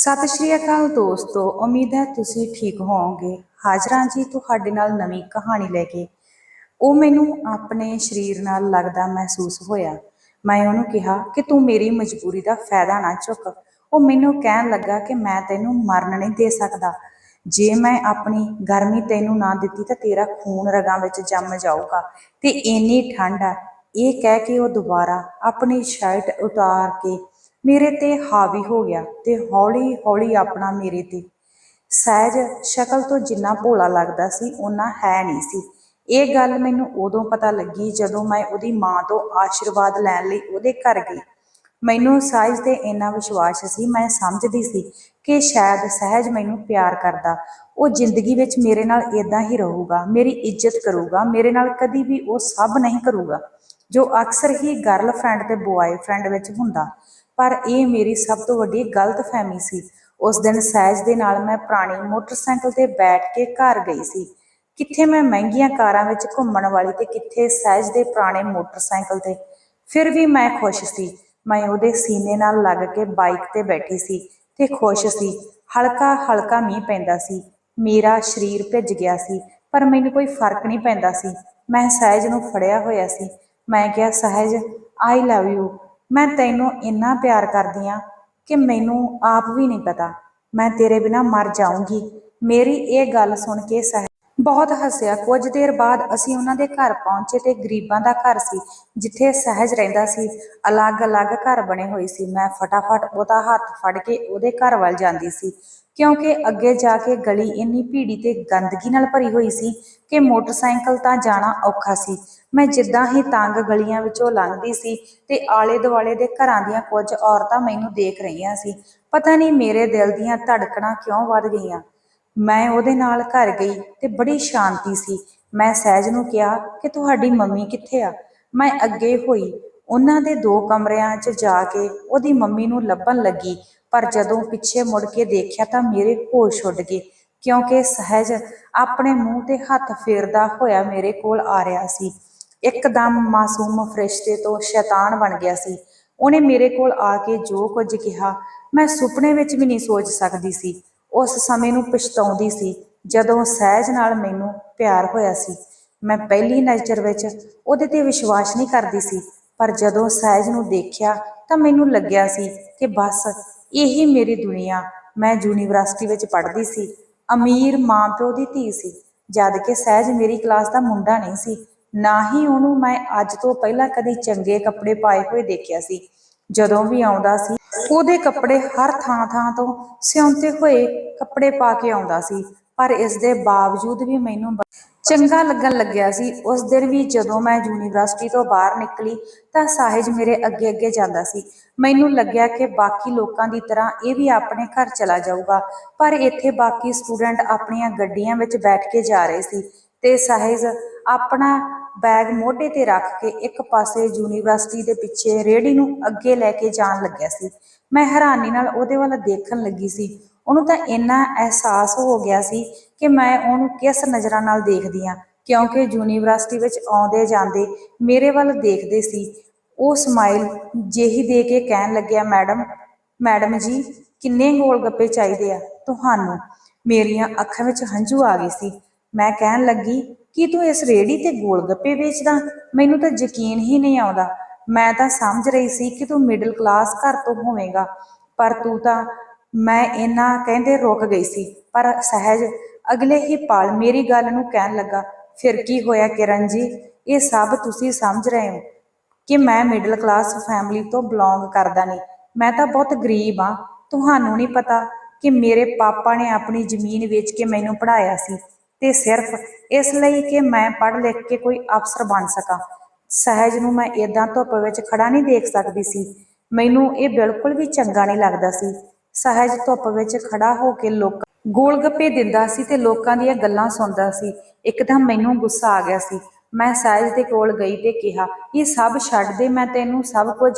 ਸਤਿ ਸ਼੍ਰੀ ਅਕਾਲ ਦੋਸਤੋ, ਉਮੀਦ ਹੈ ਤੁਸੀਂ ਠੀਕ ਹੋਵੋਗੇ। ਹਾਜ਼ਰਾਂ ਜੀ ਤੁਹਾਡੇ ਨਾਲ ਨਵੀਂ ਕਹਾਣੀ ਲੈ ਕੇ। ਉਹ ਮੈਨੂੰ ਆਪਣੇ ਸਰੀਰ ਨਾਲ ਲੱਗਦਾ ਮਹਿਸੂਸ ਹੋਇਆ। ਮੈਂ ਉਹਨੂੰ ਕਿਹਾ ਕਿ ਤੂੰ ਮੇਰੀ ਮਜਬੂਰੀ ਦਾ ਫਾਇਦਾ ਨਾ ਚੁੱਕ। ਉਹ ਮੈਨੂੰ ਕਹਿਣ ਲੱਗਾ ਕਿ ਮੈਂ ਤੈਨੂੰ ਮਰਨ ਨਹੀਂ ਦੇ ਸਕਦਾ। ਜੇ ਮੈਂ ਆਪਣੀ ਗਰਮੀ ਤੈਨੂੰ ਨਾ ਦਿੱਤੀ ਤਾਂ ਤੇਰਾ ਖੂਨ ਰਗਾਂ ਵਿੱਚ ਜੰਮ ਜਾਊਗਾ ਤੇ ਇੰਨੀ ਠੰਡ ਆ। ਇਹ ਕਹਿ ਕੇ ਉਹ ਦੁਬਾਰਾ ਆਪਣੀ ਸ਼ਰਟ ਉਤਾਰ ਕੇ ਮੇਰੇ ਤੇ ਹਾਵੀ ਹੋ ਗਿਆ ਤੇ ਹੌਲੀ ਹੌਲੀ ਆਪਣਾ ਮੇਰੇ ਤੇ। ਸਹਿਜ ਸ਼ਕਲ ਤੋਂ ਜਿੰਨਾ ਭੋਲਾ ਲੱਗਦਾ ਸੀ ਉਹਨਾਂ ਹੈ ਨਹੀਂ ਸੀ। ਇਹ ਗੱਲ ਮੈਨੂੰ ਉਦੋਂ ਪਤਾ ਲੱਗੀ ਜਦੋਂ ਮੈਂ ਉਹਦੀ ਮਾਂ ਤੋਂ ਆਸ਼ੀਰਵਾਦ ਲੈਣ ਲਈ ਉਹਦੇ ਘਰ ਗਈ। ਮੈਨੂੰ ਸਹਿਜ ਤੇ ਇੰਨਾ ਵਿਸ਼ਵਾਸ ਸੀ, ਮੈਂ ਸਮਝਦੀ ਸੀ ਕਿ ਸ਼ਾਇਦ ਸਹਿਜ ਮੈਨੂੰ ਪਿਆਰ ਕਰਦਾ। ਉਹ ਜ਼ਿੰਦਗੀ ਵਿੱਚ ਮੇਰੇ ਨਾਲ ਇਦਾਂ ਹੀ ਰਹੂਗਾ, ਮੇਰੀ ਇੱਜ਼ਤ ਕਰੂਗਾ, ਮੇਰੇ ਨਾਲ ਕਦੀ ਵੀ ਉਹ ਸਭ ਨਹੀਂ ਕਰੂਗਾ, ਜੋ ਅਕਸਰ ਹੀ ਗਰਲਫ੍ਰੈਂਡ ਤੇ ਬੁਆਏਫ੍ਰੈਂਡ ਵਿੱਚ ਹੁੰਦਾ। ਪਰ ਇਹ ਮੇਰੀ ਸਭ ਤੋਂ ਵੱਡੀ ਗਲਤਫਹਿਮੀ ਸੀ। ਉਸ ਦਿਨ ਸਹਿਜ ਦੇ ਨਾਲ ਮੈਂ ਪੁਰਾਣੀ ਮੋਟਰਸਾਈਕਲ ਤੇ ਬੈਠ ਕੇ ਘਰ ਗਈ ਸੀ। ਕਿੱਥੇ ਮੈਂ ਮਹਿੰਗੀਆਂ ਕਾਰਾਂ ਵਿੱਚ ਘੁੰਮਣ ਵਾਲੀ ਤੇ ਕਿੱਥੇ ਸਹਿਜ ਦੇ ਪੁਰਾਣੇ ਮੋਟਰਸਾਈਕਲ ਤੇ। ਫਿਰ ਵੀ ਮੈਂ ਖੁਸ਼ ਸੀ। ਮੈਂ ਉਹਦੇ ਸੀਨੇ ਨਾਲ ਲੱਗ ਕੇ ਬਾਈਕ ਤੇ ਬੈਠੀ ਸੀ ਤੇ ਖੁਸ਼ ਸੀ। ਹਲਕਾ ਹਲਕਾ ਮੀਂਹ ਪੈਂਦਾ ਸੀ। ਮੇਰਾ ਸਰੀਰ ਭਿੱਜ ਗਿਆ ਸੀ, ਪਰ ਮੈਨੂੰ ਕੋਈ ਫ਼ਰਕ ਨਹੀਂ ਪੈਂਦਾ ਸੀ। ਮੈਂ ਸਹਿਜ ਨੂੰ ਫੜਿਆ ਹੋਇਆ ਸੀ। ਮੈਂ ਕਿਹਾ, ਸਹਿਜ ਆਈ ਲਵ ਯੂ ਮੈਂ ਤੈਨੂੰ ਇੰਨਾ ਪਿਆਰ ਕਰਦੀ ਆ ਕਿ ਮੈਨੂੰ ਆਪ ਵੀ ਨਹੀਂ ਪਤਾ। ਮੈਂ ਤੇਰੇ ਬਿਨਾ ਮਰ ਜਾਊਂਗੀ। ਮੇਰੀ ਇਹ ਗੱਲ ਸੁਣ ਕੇ ਸਹਿਜ ਬਹੁਤ ਹੱਸਿਆ। ਕੁਝ ਦੇਰ ਬਾਅਦ ਅਸੀਂ ਉਹਨਾਂ ਦੇ ਘਰ ਪਹੁੰਚੇ ਤੇ ਗਰੀਬਾਂ ਦਾ ਘਰ ਸੀ, ਜਿੱਥੇ ਸਹਿਜ ਰਹਿੰਦਾ ਸੀ। ਅਲੱਗ-ਅਲੱਗ ਘਰ ਬਣੇ ਹੋਏ ਸੀ। ਮੈਂ ਫਟਾਫਟ ਉਹਦਾ ਹੱਥ ਫੜ ਕੇ ਉਹਦੇ ਘਰ ਵੱਲ ਜਾਂਦੀ ਸੀ, ਕਿਉਂਕਿ ਅੱਗੇ ਜਾ ਕੇ ਗਲੀ ਇੰਨੀ ਭੀੜੀ ਤੇ ਗੰਦਗੀ ਨਾਲ ਭਰੀ ਹੋਈ ਸੀ ਕਿ ਮੋਟਰਸਾਈਕਲ ਤਾਂ ਜਾਣਾ ਔਖਾ ਸੀ। ਮੈਂ ਜਿੱਦਾਂ ਹੀ ਤੰਗ ਗਲੀਆਂ ਵਿੱਚੋਂ ਲੰਘਦੀ ਸੀ ਤੇ ਆਲੇ ਦੁਆਲੇ ਦੇ ਘਰਾਂ ਦੀਆਂ ਕੁਝ ਔਰਤਾਂ ਮੈਨੂੰ ਦੇਖ ਰਹੀਆਂ ਸੀ। ਪਤਾ ਨਹੀਂ ਮੇਰੇ ਦਿਲ ਦੀਆਂ ਧੜਕਣਾਂ ਕਿਉਂ ਵੱਧ ਗਈਆਂ। ਮੈਂ ਉਹਦੇ ਨਾਲ ਘਰ ਗਈ ਤੇ ਬੜੀ ਸ਼ਾਂਤੀ ਸੀ। ਮੈਂ ਸਹਿਜ ਨੂੰ ਕਿਹਾ ਕਿ ਤੁਹਾਡੀ ਮੰਮੀ ਕਿੱਥੇ ਆ? ਮੈਂ ਅੱਗੇ ਹੋਈ। ਉਹਨਾਂ ਦੇ ਦੋ ਕਮਰਿਆਂ 'ਚ ਜਾ ਕੇ ਉਹਦੀ ਮੰਮੀ ਨੂੰ ਲੱਭਣ ਲੱਗੀ, ਪਰ ਜਦੋਂ ਪਿੱਛੇ ਮੁੜ ਕੇ ਦੇਖਿਆ ਤਾਂ ਮੇਰੇ ਹੋਸ਼ ਉੱਡ ਗਏ, ਕਿਉਂਕਿ ਸਹਿਜ ਆਪਣੇ ਮੂੰਹ ਤੇ ਹੱਥ ਫੇਰਦਾ ਹੋਇਆ ਮੇਰੇ ਕੋਲ ਆ ਰਿਹਾ ਸੀ। ਇੱਕਦਮ ਮਾਸੂਮ ਫਰਿਸ਼ਤੇ ਤੋਂ ਸ਼ੈਤਾਨ ਬਣ ਗਿਆ ਸੀ। ਉਹਨੇ ਮੇਰੇ ਕੋਲ ਆ ਕੇ ਜੋ ਕੁਝ ਕਿਹਾ, ਮੈਂ ਸੁਪਨੇ ਵਿੱਚ ਵੀ ਨਹੀਂ ਸੋਚ ਸਕਦੀ ਸੀ। ਉਸ ਸਮੇਂ ਨੂੰ ਪਛਤਾਉਂਦੀ ਸੀ, ਜਦੋਂ ਸਹਿਜ ਨਾਲ ਮੈਨੂੰ ਪਿਆਰ ਹੋਇਆ ਸੀ। ਮੈਂ ਪਹਿਲੀ ਨਜ਼ਰ ਵਿੱਚ ਉਹਦੇ ਤੇ ਵਿਸ਼ਵਾਸ ਨਹੀਂ ਕਰਦੀ ਸੀ, ਪਰ ਜਦੋਂ ਸਹਿਜ ਨੂੰ ਦੇਖਿਆ ਤਾਂ ਮੈਨੂੰ ਲੱਗਿਆ ਸੀ ਕਿ ਬਸ ਇਹੀ ਮੇਰੀ ਦੁਨੀਆ ਮੈਂ ਯੂਨੀਵਰਸਿਟੀ ਵਿੱਚ ਪੜ੍ਹਦੀ ਸੀ। ਅਮੀਰ ਮਾਂ ਪਿਓ ਦੀ ਧੀ ਸੀ, ਜਦ ਕਿ ਸਹਿਜ ਮੇਰੀ ਕਲਾਸ ਦਾ ਮੁੰਡਾ ਨਹੀਂ ਸੀ। ਨਾ ਹੀ ਉਹਨੂੰ ਮੈਂ ਅੱਜ ਤੋਂ ਪਹਿਲਾਂ ਕਦੀ ਚੰਗੇ ਕੱਪੜੇ ਪਾਏ ਹੋਏ ਦੇਖਿਆ ਸੀ। ਜਦੋਂ ਵੀ ਆਉਂਦਾ ਸੀ ਉਹਦੇ ਕੱਪੜੇ ਹਰ ਥਾਂ ਥਾਂ ਤੋਂ ਸਿਉਂਤੇ ਹੋਏ ਕੱਪੜੇ ਪਾ ਕੇ ਆਉਂਦਾ ਸੀ, ਪਰ ਇਸ ਦੇ ਬਾਵਜੂਦ ਵੀ ਮੈਨੂੰ ਚੰਗਾ ਲੱਗਣ ਲੱਗਿਆ ਸੀ। ਉਸ ਦਿਨ ਵੀ ਜਦੋਂ ਮੈਂ ਯੂਨੀਵਰਸਿਟੀ ਤੋਂ ਬਾਹਰ ਨਿਕਲੀ ਤਾਂ ਸਾਹਿਜ ਮੇਰੇ ਅੱਗੇ ਅੱਗੇ ਜਾਂਦਾ ਸੀ। ਮੈਨੂੰ ਲੱਗਿਆ ਕਿ ਬਾਕੀ ਲੋਕਾਂ ਦੀ ਤਰ੍ਹਾਂ ਇਹ ਵੀ ਆਪਣੇ ਘਰ ਚਲਾ ਜਾਊਗਾ, ਪਰ ਇੱਥੇ ਬਾਕੀ ਸਟੂਡੈਂਟ ਆਪਣੀਆਂ ਗੱਡੀਆਂ ਵਿੱਚ ਬੈਠ ਕੇ ਜਾ ਰਹੇ ਸੀ ਤੇ ਸਾਹਿਜ ਆਪਣਾ ਬੈਗ ਮੋਢੇ ਤੇ ਰੱਖ ਕੇ ਇੱਕ ਪਾਸੇ ਯੂਨੀਵਰਸਿਟੀ ਦੇ ਪਿੱਛੇ ਰੇੜੀ ਨੂੰ ਅੱਗੇ ਲੈ ਕੇ ਜਾਣ ਲੱਗਿਆ ਸੀ। ਮੈਂ ਹੈਰਾਨੀ ਨਾਲ ਉਹਦੇ ਵੱਲ ਦੇਖਣ ਲੱਗੀ ਸੀ। ਉਹਨੂੰ ਤਾਂ ਇੰਨਾ ਅਹਿਸਾਸ ਹੋ ਗਿਆ ਸੀ ਕਿ ਮੈਂ ਉਹਨੂੰ ਕਿਸ ਨਜ਼ਰਾਂ ਨਾਲ ਦੇਖਦੀ ਆ ਕਿਉਂਕਿ ਯੂਨੀਵਰਸਿਟੀ ਵਿੱਚ ਆਉਂਦੇ ਜਾਂਦੇ ਮੇਰੇ ਵੱਲ ਦੇਖਦੇ ਸੀ। ਉਹ ਸਮਾਈਲ ਜਿਹੀ ਦੇ ਕੇ ਕਹਿਣ ਲੱਗਿਆ, ਮੈਡਮ ਮੈਡਮ ਜੀ, ਕਿੰਨੇ ਗੋਲ ਗੱਪੇ ਚਾਹੀਦੇ ਆ? ਤੁਹਾਨੂੰ, ਮੇਰੀਆਂ ਅੱਖਾਂ ਵਿੱਚ ਹੰਝੂ ਆ ਗਏ ਸੀ। ਮੈਂ ਕਹਿਣ ਲੱਗੀ ਕੀ ਤੂੰ ਇਸ ਰੇੜੀ ਤੇ ਗੋਲ ਗੱਪੇ ਵੇਚਦਾ? ਮੈਨੂੰ ਤਾਂ ਯਕੀਨ ਹੀ ਨਹੀਂ ਆਉਂਦਾ। ਮੈਂ ਤਾਂ ਸਮਝ ਰਹੀ ਸੀ ਕਿ ਤੂੰ ਮਿਡਲ ਕਲਾਸ ਘਰ ਤੋਂ ਹੋਵੇਂਗਾ। ਪਰ ਤੂੰ ਤਾਂ, ਮੈਂ ਇਹਨਾਂ ਕਹਿੰਦੇ ਰੁਕ ਗਈ ਸੀ। ਪਰ ਸਹਿਜ, ਅਗਲੇ ਹੀ ਪਲ ਮੇਰੀ ਗੱਲ ਨੂੰ ਕਹਿਣ ਲੱਗਾ, ਫਿਰ ਕੀ ਹੋਇਆ ਕਿਰਨ ਜੀ? ਇਹ ਸਭ ਤੁਸੀਂ ਸਮਝ ਰਹੇ ਹੋ ਕਿ ਮੈਂ ਮਿਡਲ ਕਲਾਸ ਫੈਮਿਲੀ ਤੋਂ ਬਿਲੋਂਗ ਕਰਦਾ ਨਹੀਂ। ਮੈਂ ਤਾਂ ਬਹੁਤ ਗਰੀਬ ਆ ਤੁਹਾਨੂੰ ਨਹੀਂ ਪਤਾ ਕਿ ਮੇਰੇ ਪਾਪਾ ਨੇ ਆਪਣੀ ਜ਼ਮੀਨ ਵੇਚ ਕੇ ਮੈਨੂੰ ਪੜ੍ਹਾਇਆ ਸੀ। ਤੇ ਸਿਰਫ ਇਸ ਲਈ ਕਿ ਮੈਂ ਪੜ੍ਹ ਲਿਖ ਕੇ ਕੋਈ ਅਫਸਰ ਬਣ ਸਕਾਂ। ਸਹਿਜ ਨੂੰ ਮੈਂ ਇਦਾਂ ਧੁੱਪ ਵਿੱਚ ਖੜਾ ਨਹੀਂ ਦੇਖ ਸਕਦੀ ਸੀ। ਮੈਨੂੰ ਇਹ ਬਿਲਕੁਲ ਵੀ ਚੰਗਾ ਨਹੀਂ ਲੱਗਦਾ ਸੀ। ਸਹਿਜ ਧੁੱਪ ਵਿੱਚ ਖੜਾ ਹੋ ਕੇ ਲੋਕ ਗੋਲ ਗੱਪੇ ਦਿੰਦਾ ਸੀ ਤੇ ਲੋਕਾਂ ਦੀਆਂ ਗੱਲਾਂ ਸੁਣਦਾ ਸੀ। ਇੱਕਦਮ ਮੈਨੂੰ ਗੁੱਸਾ ਆ ਗਿਆ ਸੀ। ਮੈਂ ਸਹਿਜ ਦੇ ਕੋਲ ਗਈ ਤੇ ਕਿਹਾ, ਇਹ ਸਭ ਛੱਡ ਦੇ, ਮੈਂ ਤੈਨੂੰ ਸਭ ਕੁਝ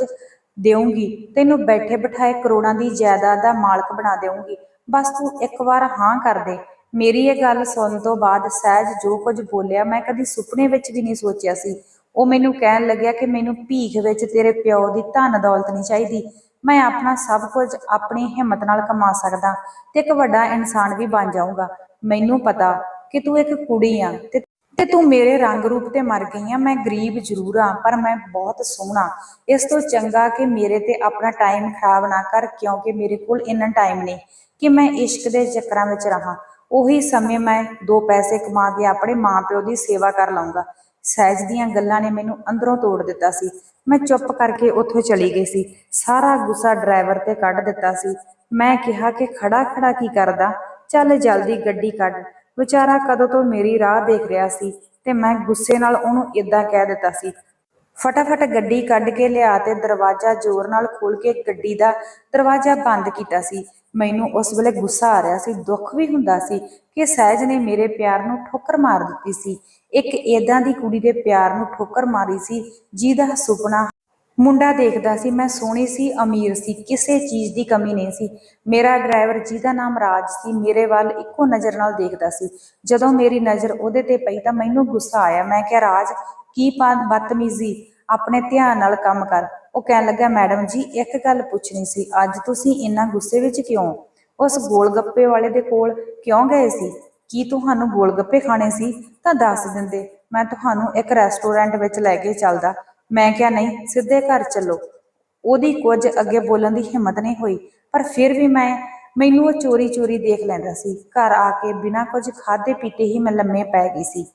ਦੇਵਾਂਗੀ ਤੈਨੂੰ ਬੈਠੇ ਬਿਠਾਏ ਕਰੋੜਾਂ ਦੀ ਜਾਇਦਾਦ ਦਾ ਮਾਲਕ ਬਣਾ ਦੇਵਾਂਗੀ ਬਸ ਤੂੰ ਇੱਕ ਵਾਰ ਹਾਂ ਕਰ ਦੇ। ਮੇਰੀ ਇਹ ਗੱਲ ਸੁਣਨ ਤੋਂ ਬਾਅਦ ਸਹਿਜ ਜੋ ਕੁਝ ਬੋਲਿਆ, ਮੈਂ ਕਦੀ ਸੁਪਨੇ ਵਿੱਚ ਵੀ ਨਹੀਂ ਸੋਚਿਆ ਸੀ। ਉਹ ਮੈਨੂੰ ਕਹਿਣ ਲੱਗਿਆ ਕਿ ਮੈਨੂੰ ਭੀਖ ਵਿੱਚ ਤੇਰੇ ਪਿਓ ਦੀ ਧਨ ਦੌਲਤ ਨਹੀਂ ਚਾਹੀਦੀ। ਮੈਂ ਆਪਣਾ ਸਭ ਕੁਝ ਆਪਣੀ ਹਿੰਮਤ ਨਾਲ ਕਮਾ ਸਕਦਾ ਤੇ ਇੱਕ ਵੱਡਾ ਇਨਸਾਨ ਵੀ ਬਣ ਜਾਊਂਗਾ। ਮੈਨੂੰ ਪਤਾ ਕਿ ਤੂੰ ਇੱਕ ਕੁੜੀ ਆ ਤੇ ਤੇ ਤੂੰ ਮੇਰੇ ਰੰਗ ਰੂਪ ਤੇ ਮਰ ਗਈ ਆ। ਮੈਂ ਗਰੀਬ ਜ਼ਰੂਰ ਆ, ਪਰ ਮੈਂ ਬਹੁਤ ਸੋਹਣਾ। ਇਸ ਤੋਂ ਚੰਗਾ ਕਿ ਮੇਰੇ ਤੇ ਆਪਣਾ ਟਾਈਮ ਖਰਾਬ ਨਾ ਕਰ, ਕਿਉਂਕਿ ਮੇਰੇ ਕੋਲ ਇੰਨਾ ਟਾਈਮ ਨਹੀਂ ਕਿ ਮੈਂ ਇਸ਼ਕ ਦੇ ਚੱਕਰਾਂ ਵਿੱਚ ਰਹਾ। ਉਹੀ ਸਮੇਂ ਮੈਂ ਦੋ ਪੈਸੇ ਕਮਾ ਕੇ ਆਪਣੇ ਮਾਪਿਓ ਦੀ ਸੇਵਾ ਕਰ ਲਵਾਂਗਾ ਸਹਿਜ ਦੀਆਂ ਗੱਲਾਂ ਨੇ ਮੈਨੂੰ ਅੰਦਰੋਂ ਤੋੜ ਦਿੱਤਾ ਸੀ। ਮੈਂ ਚੁੱਪ ਕਰਕੇ ਉੱਥੋਂ ਚਲੀ ਗਈ ਸੀ। ਸਾਰਾ ਗੁੱਸਾ ਡਰਾਈਵਰ ਤੇ ਕੱਢ ਦਿੱਤਾ ਸੀ। ਮੈਂ ਕਿਹਾ ਕਿ ਖੜਾ ਖੜਾ ਕੀ ਕਰਦਾ? ਚੱਲ ਜਲਦੀ ਗੱਡੀ ਕੱਢ। ਵਿਚਾਰਾ ਕਦੋਂ ਤੋਂ ਮੇਰੀ ਰਾਹ ਦੇਖ ਰਿਹਾ ਸੀ ਤੇ ਮੈਂ ਗੁੱਸੇ ਨਾਲ ਉਹਨੂੰ ਇਦਾਂ ਕਹਿ ਦਿੱਤਾ ਸੀ, ਫਟਾਫਟ ਗੱਡੀ ਕੱਢ ਕੇ ਲਿਆ ਤੇ ਦਰਵਾਜ਼ਾ ਜ਼ੋਰ ਨਾਲ ਖੋਲ ਕੇ ਗੱਡੀ ਦਾ ਦਰਵਾਜ਼ਾ ਬੰਦ ਕੀਤਾ ਸੀ। ਮੈਨੂੰ ਉਸ ਵੇਲੇ ਗੁੱਸਾ ਆ ਰਿਹਾ ਸੀ, ਦੁੱਖ ਵੀ ਹੁੰਦਾ ਸੀ ਕਿ ਸਹਿਜ ਨੇ ਮੇਰੇ ਪਿਆਰ ਨੂੰ ਠੋਕਰ ਮਾਰ ਦਿੱਤੀ ਸੀ। ਇੱਕ ਏਦਾਂ ਦੀ ਕੁੜੀ ਦੇ ਪਿਆਰ ਨੂੰ ਠੋਕਰ ਮਾਰੀ ਸੀ, ਜਿਹਦਾ ਸੁਪਨਾ ਮੁੰਡਾ ਦੇਖਦਾ ਸੀ, ਮੈਂ ਸੋਹਣੀ ਸੀ, ਅਮੀਰ ਸੀ, ਕਿਸੇ ਚੀਜ਼ ਦੀ ਕਮੀ ਨਹੀਂ ਸੀ। ਮੇਰਾ ਡਰਾਈਵਰ ਜਿਹਦਾ ਨਾਮ ਰਾਜ ਸੀ, ਮੇਰੇ ਵੱਲ ਇੱਕੋ ਨਜ਼ਰ ਨਾਲ ਦੇਖਦਾ ਸੀ। ਜਦੋਂ ਮੇਰੀ ਨਜ਼ਰ ਉਹਦੇ ਤੇ ਪਈ ਤਾਂ ਮੈਨੂੰ ਗੁੱਸਾ ਆਇਆ, ਮੈਂ ਕਿਹਾ, ਰਾਜ, ਕੀ ਪਾ- ਬਦਤਮੀਜ਼ੀ ਆਪਣੇ ਧਿਆਨ ਨਾਲ ਕੰਮ ਕਰ। ਉਹ ਕਹਿਣ ਲੱਗਾ, ਮੈਡਮ ਜੀ, ਇੱਕ ਗੱਲ ਪੁੱਛਣੀ ਸੀ, ਅੱਜ ਤੁਸੀਂ ਇੰਨਾ ਗੁੱਸੇ ਵਿੱਚ ਕਿਉਂ? ਉਸ ਗੋਲ ਗੱਪੇ ਵਾਲੇ ਦੇ ਕੋਲ ਕਿਉਂ ਗਏ ਸੀ? ਕੀ ਤੁਹਾਨੂੰ ਗੋਲ ਗੱਪੇ ਖਾਣੇ ਸੀ? ਤਾਂ ਦੱਸ ਦਿੰਦੇ, ਮੈਂ ਤੁਹਾਨੂੰ ਇੱਕ ਰੈਸਟੋਰੈਂਟ ਵਿੱਚ ਲੈ ਕੇ ਚੱਲਦਾ। ਮੈਂ ਕਿਹਾ, ਨਹੀਂ, ਸਿੱਧੇ ਘਰ ਚੱਲੋ। ਉਹਦੀ ਕੁਝ ਅੱਗੇ ਬੋਲਣ ਦੀ ਹਿੰਮਤ ਨਹੀਂ ਹੋਈ, ਪਰ ਫਿਰ ਵੀ ਮੈਂ, ਮੈਨੂੰ ਉਹ ਚੋਰੀ ਚੋਰੀ ਦੇਖ ਲੈਂਦਾ ਸੀ। ਘਰ ਆ ਕੇ ਬਿਨਾਂ ਕੁਝ ਖਾਦੇ ਪੀਤੇ ਹੀ ਮੈਂ ਲੰਮੇ ਪੈ ਗਈ ਸੀ।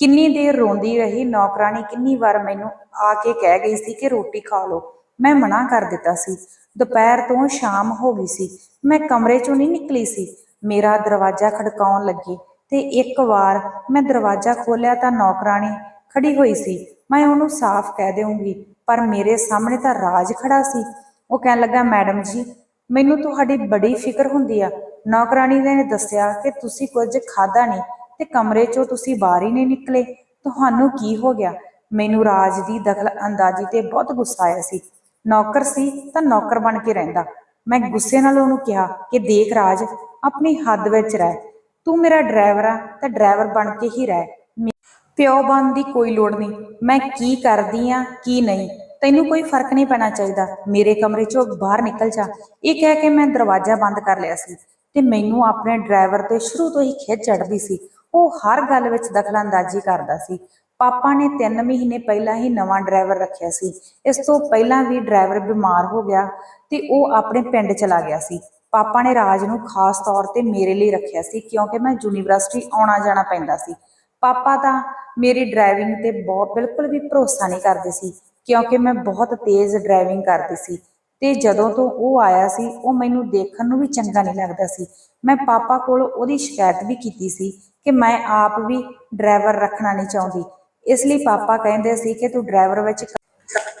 ਕਿੰਨੀ ਦੇਰ ਰੋਂਦੀ ਰਹੀ ਨੌਕਰਾਨੀ ਕਿੰਨੀ ਵਾਰ ਮੈਨੂੰ ਆ ਕੇ ਕਹਿ ਗਈ ਸੀ ਕਿ ਰੋਟੀ ਖਾ ਲਓ। ਮੈਂ ਮਨਾ ਕਰ ਦਿੱਤਾ ਸੀ। ਦੁਪਹਿਰ ਤੋਂ ਸ਼ਾਮ ਹੋ ਗਈ ਸੀ। ਮੈਂ ਕਮਰੇ ਚੋਂ ਨਹੀਂ ਨਿਕਲੀ ਸੀ। ਮੇਰਾ ਦਰਵਾਜ਼ਾ ਖੜਕਾਉਣ ਲੱਗੀ ਤੇ ਇੱਕ ਵਾਰ ਮੈਂ ਦਰਵਾਜ਼ਾ ਖੋਲ੍ਹਿਆ ਤਾਂ ਨੌਕਰਾਨੀ ਖੜੀ ਹੋਈ ਸੀ। ਮੈਂ ਉਹਨੂੰ ਸਾਫ਼ ਕਹਿ ਦੇਵਾਂਗੀ ਪਰ ਮੇਰੇ ਸਾਹਮਣੇ ਤਾਂ ਰਾਜ ਖੜਾ ਸੀ। ਉਹ ਕਹਿਣ ਲੱਗਾ, ਮੈਡਮ ਜੀ, ਮੈਨੂੰ ਤੁਹਾਡੀ ਬੜੀ ਫਿਕਰ ਹੁੰਦੀ ਆ। ਨੌਕਰਾਨੀ ਨੇ ਦੱਸਿਆ ਕਿ ਤੁਸੀਂ ਕੁਝ ਖਾਦਾ ਨਹੀਂ। ਤੇ ਕਮਰੇ ਚੋਂ ਤੁਸੀਂ ਬਾਹਰ ਹੀ ਨਹੀਂ ਨਿਕਲੇ। ਤੁਹਾਨੂੰ ਕੀ ਹੋ ਗਿਆ? ਮੈਨੂੰ ਰਾਜ ਦੀ ਦਖਲ ਅੰਦਾਜ਼ੀ ਤੇ ਬਹੁਤ ਗੁੱਸਾ ਆਇਆ ਸੀ। ਨੌਕਰ ਸੀ ਤਾਂ ਨੌਕਰ ਬਣ ਕੇ ਰਹਿੰਦਾ। ਮੈਂ ਗੁੱਸੇ ਨਾਲ ਉਹਨੂੰ ਕਿਹਾ ਕਿ ਦੇਖ ਰਾਜ, ਆਪਣੀ ਹੱਦ ਵਿੱਚ ਰਹਿ। ਤੂੰ ਮੇਰਾ ਡਰਾਈਵਰ ਆ, ਤਾਂ ਡਰਾਈਵਰ ਬਣ ਕੇ ਹੀ ਰਹਿ। ਪਿਓ ਬਣ ਦੀ ਕੋਈ ਲੋੜ ਨਹੀਂ। ਮੈਂ ਕੀ ਕਰਦੀ ਆ, ਕੀ ਨਹੀਂ? ਤੈਨੂੰ ਕੋਈ ਫ਼ਰਕ ਨਹੀਂ ਪੈਣਾ ਚਾਹੀਦਾ। ਮੇਰੇ ਕਮਰੇ ਚੋਂ ਬਾਹਰ ਨਿਕਲ ਜਾ। ਇਹ ਕਹਿ ਕੇ ਮੈਂ ਦਰਵਾਜ਼ਾ ਬੰਦ ਕਰ ਲਿਆ ਸੀ ਤੇ ਮੈਨੂੰ ਆਪਣੇ ਡਰਾਈਵਰ ਤੇ ਸ਼ੁਰੂ ਤੋਂ ਹੀ ਖਿੱਚ ਚੜਦੀ ਸੀ। ਉਹ ਹਰ ਗੱਲ ਵਿੱਚ ਦਖਲਅੰਦਾਜ਼ੀ ਕਰਦਾ ਸੀ। ਪਾਪਾ ਨੇ 3 ਮਹੀਨੇ ਪਹਿਲਾਂ ਹੀ ਨਵਾਂ ਡਰਾਈਵਰ ਰੱਖਿਆ ਸੀ। ਇਸ ਤੋਂ ਪਹਿਲਾਂ ਵੀ ਡਰਾਈਵਰ ਬਿਮਾਰ ਹੋ ਗਿਆ ਤੇ ਉਹ ਆਪਣੇ ਪਿੰਡ ਚਲਾ ਗਿਆ ਸੀ। ਪਾਪਾ ਨੇ ਰਾਜ ਨੂੰ ਖਾਸ ਤੌਰ ਤੇ ਮੇਰੇ ਲਈ ਰੱਖਿਆ ਸੀ ਕਿਉਂਕਿ ਮੈਂ ਯੂਨੀਵਰਸਿਟੀ ਆਉਣਾ ਜਾਣਾ ਪੈਂਦਾ ਸੀ। ਪਾਪਾ ਤਾਂ ਮੇਰੀ ਡਰਾਈਵਿੰਗ ਤੇ ਬਹੁਤ ਬਿਲਕੁਲ ਵੀ ਭਰੋਸਾ ਨਹੀਂ ਕਰਦੇ ਸੀ ਕਿਉਂਕਿ ਮੈਂ ਬਹੁਤ ਤੇਜ਼ ਡਰਾਈਵਿੰਗ ਕਰਦੀ ਸੀ ਤੇ ਜਦੋਂ ਤੋਂ ਉਹ ਆਇਆ ਸੀ, ਉਹ ਮੈਨੂੰ ਦੇਖਣ ਨੂੰ ਵੀ ਚੰਗਾ ਨਹੀਂ ਲੱਗਦਾ ਸੀ। ਮੈਂ ਪਾਪਾ ਕੋਲ ਉਹਦੀ ਸ਼ਿਕਾਇਤ ਵੀ ਕੀਤੀ ਸੀ ਕਿ ਮੈਂ ਆਪ ਵੀ ਡਰਾਈਵਰ ਰੱਖਣਾ ਨਹੀਂ ਚਾਹੁੰਦੀ। ਇਸ ਲਈ ਪਾਪਾ ਕਹਿੰਦੇ ਸੀ ਕਿ ਤੂੰ ਡਰਾਈਵਰ ਵਿੱਚ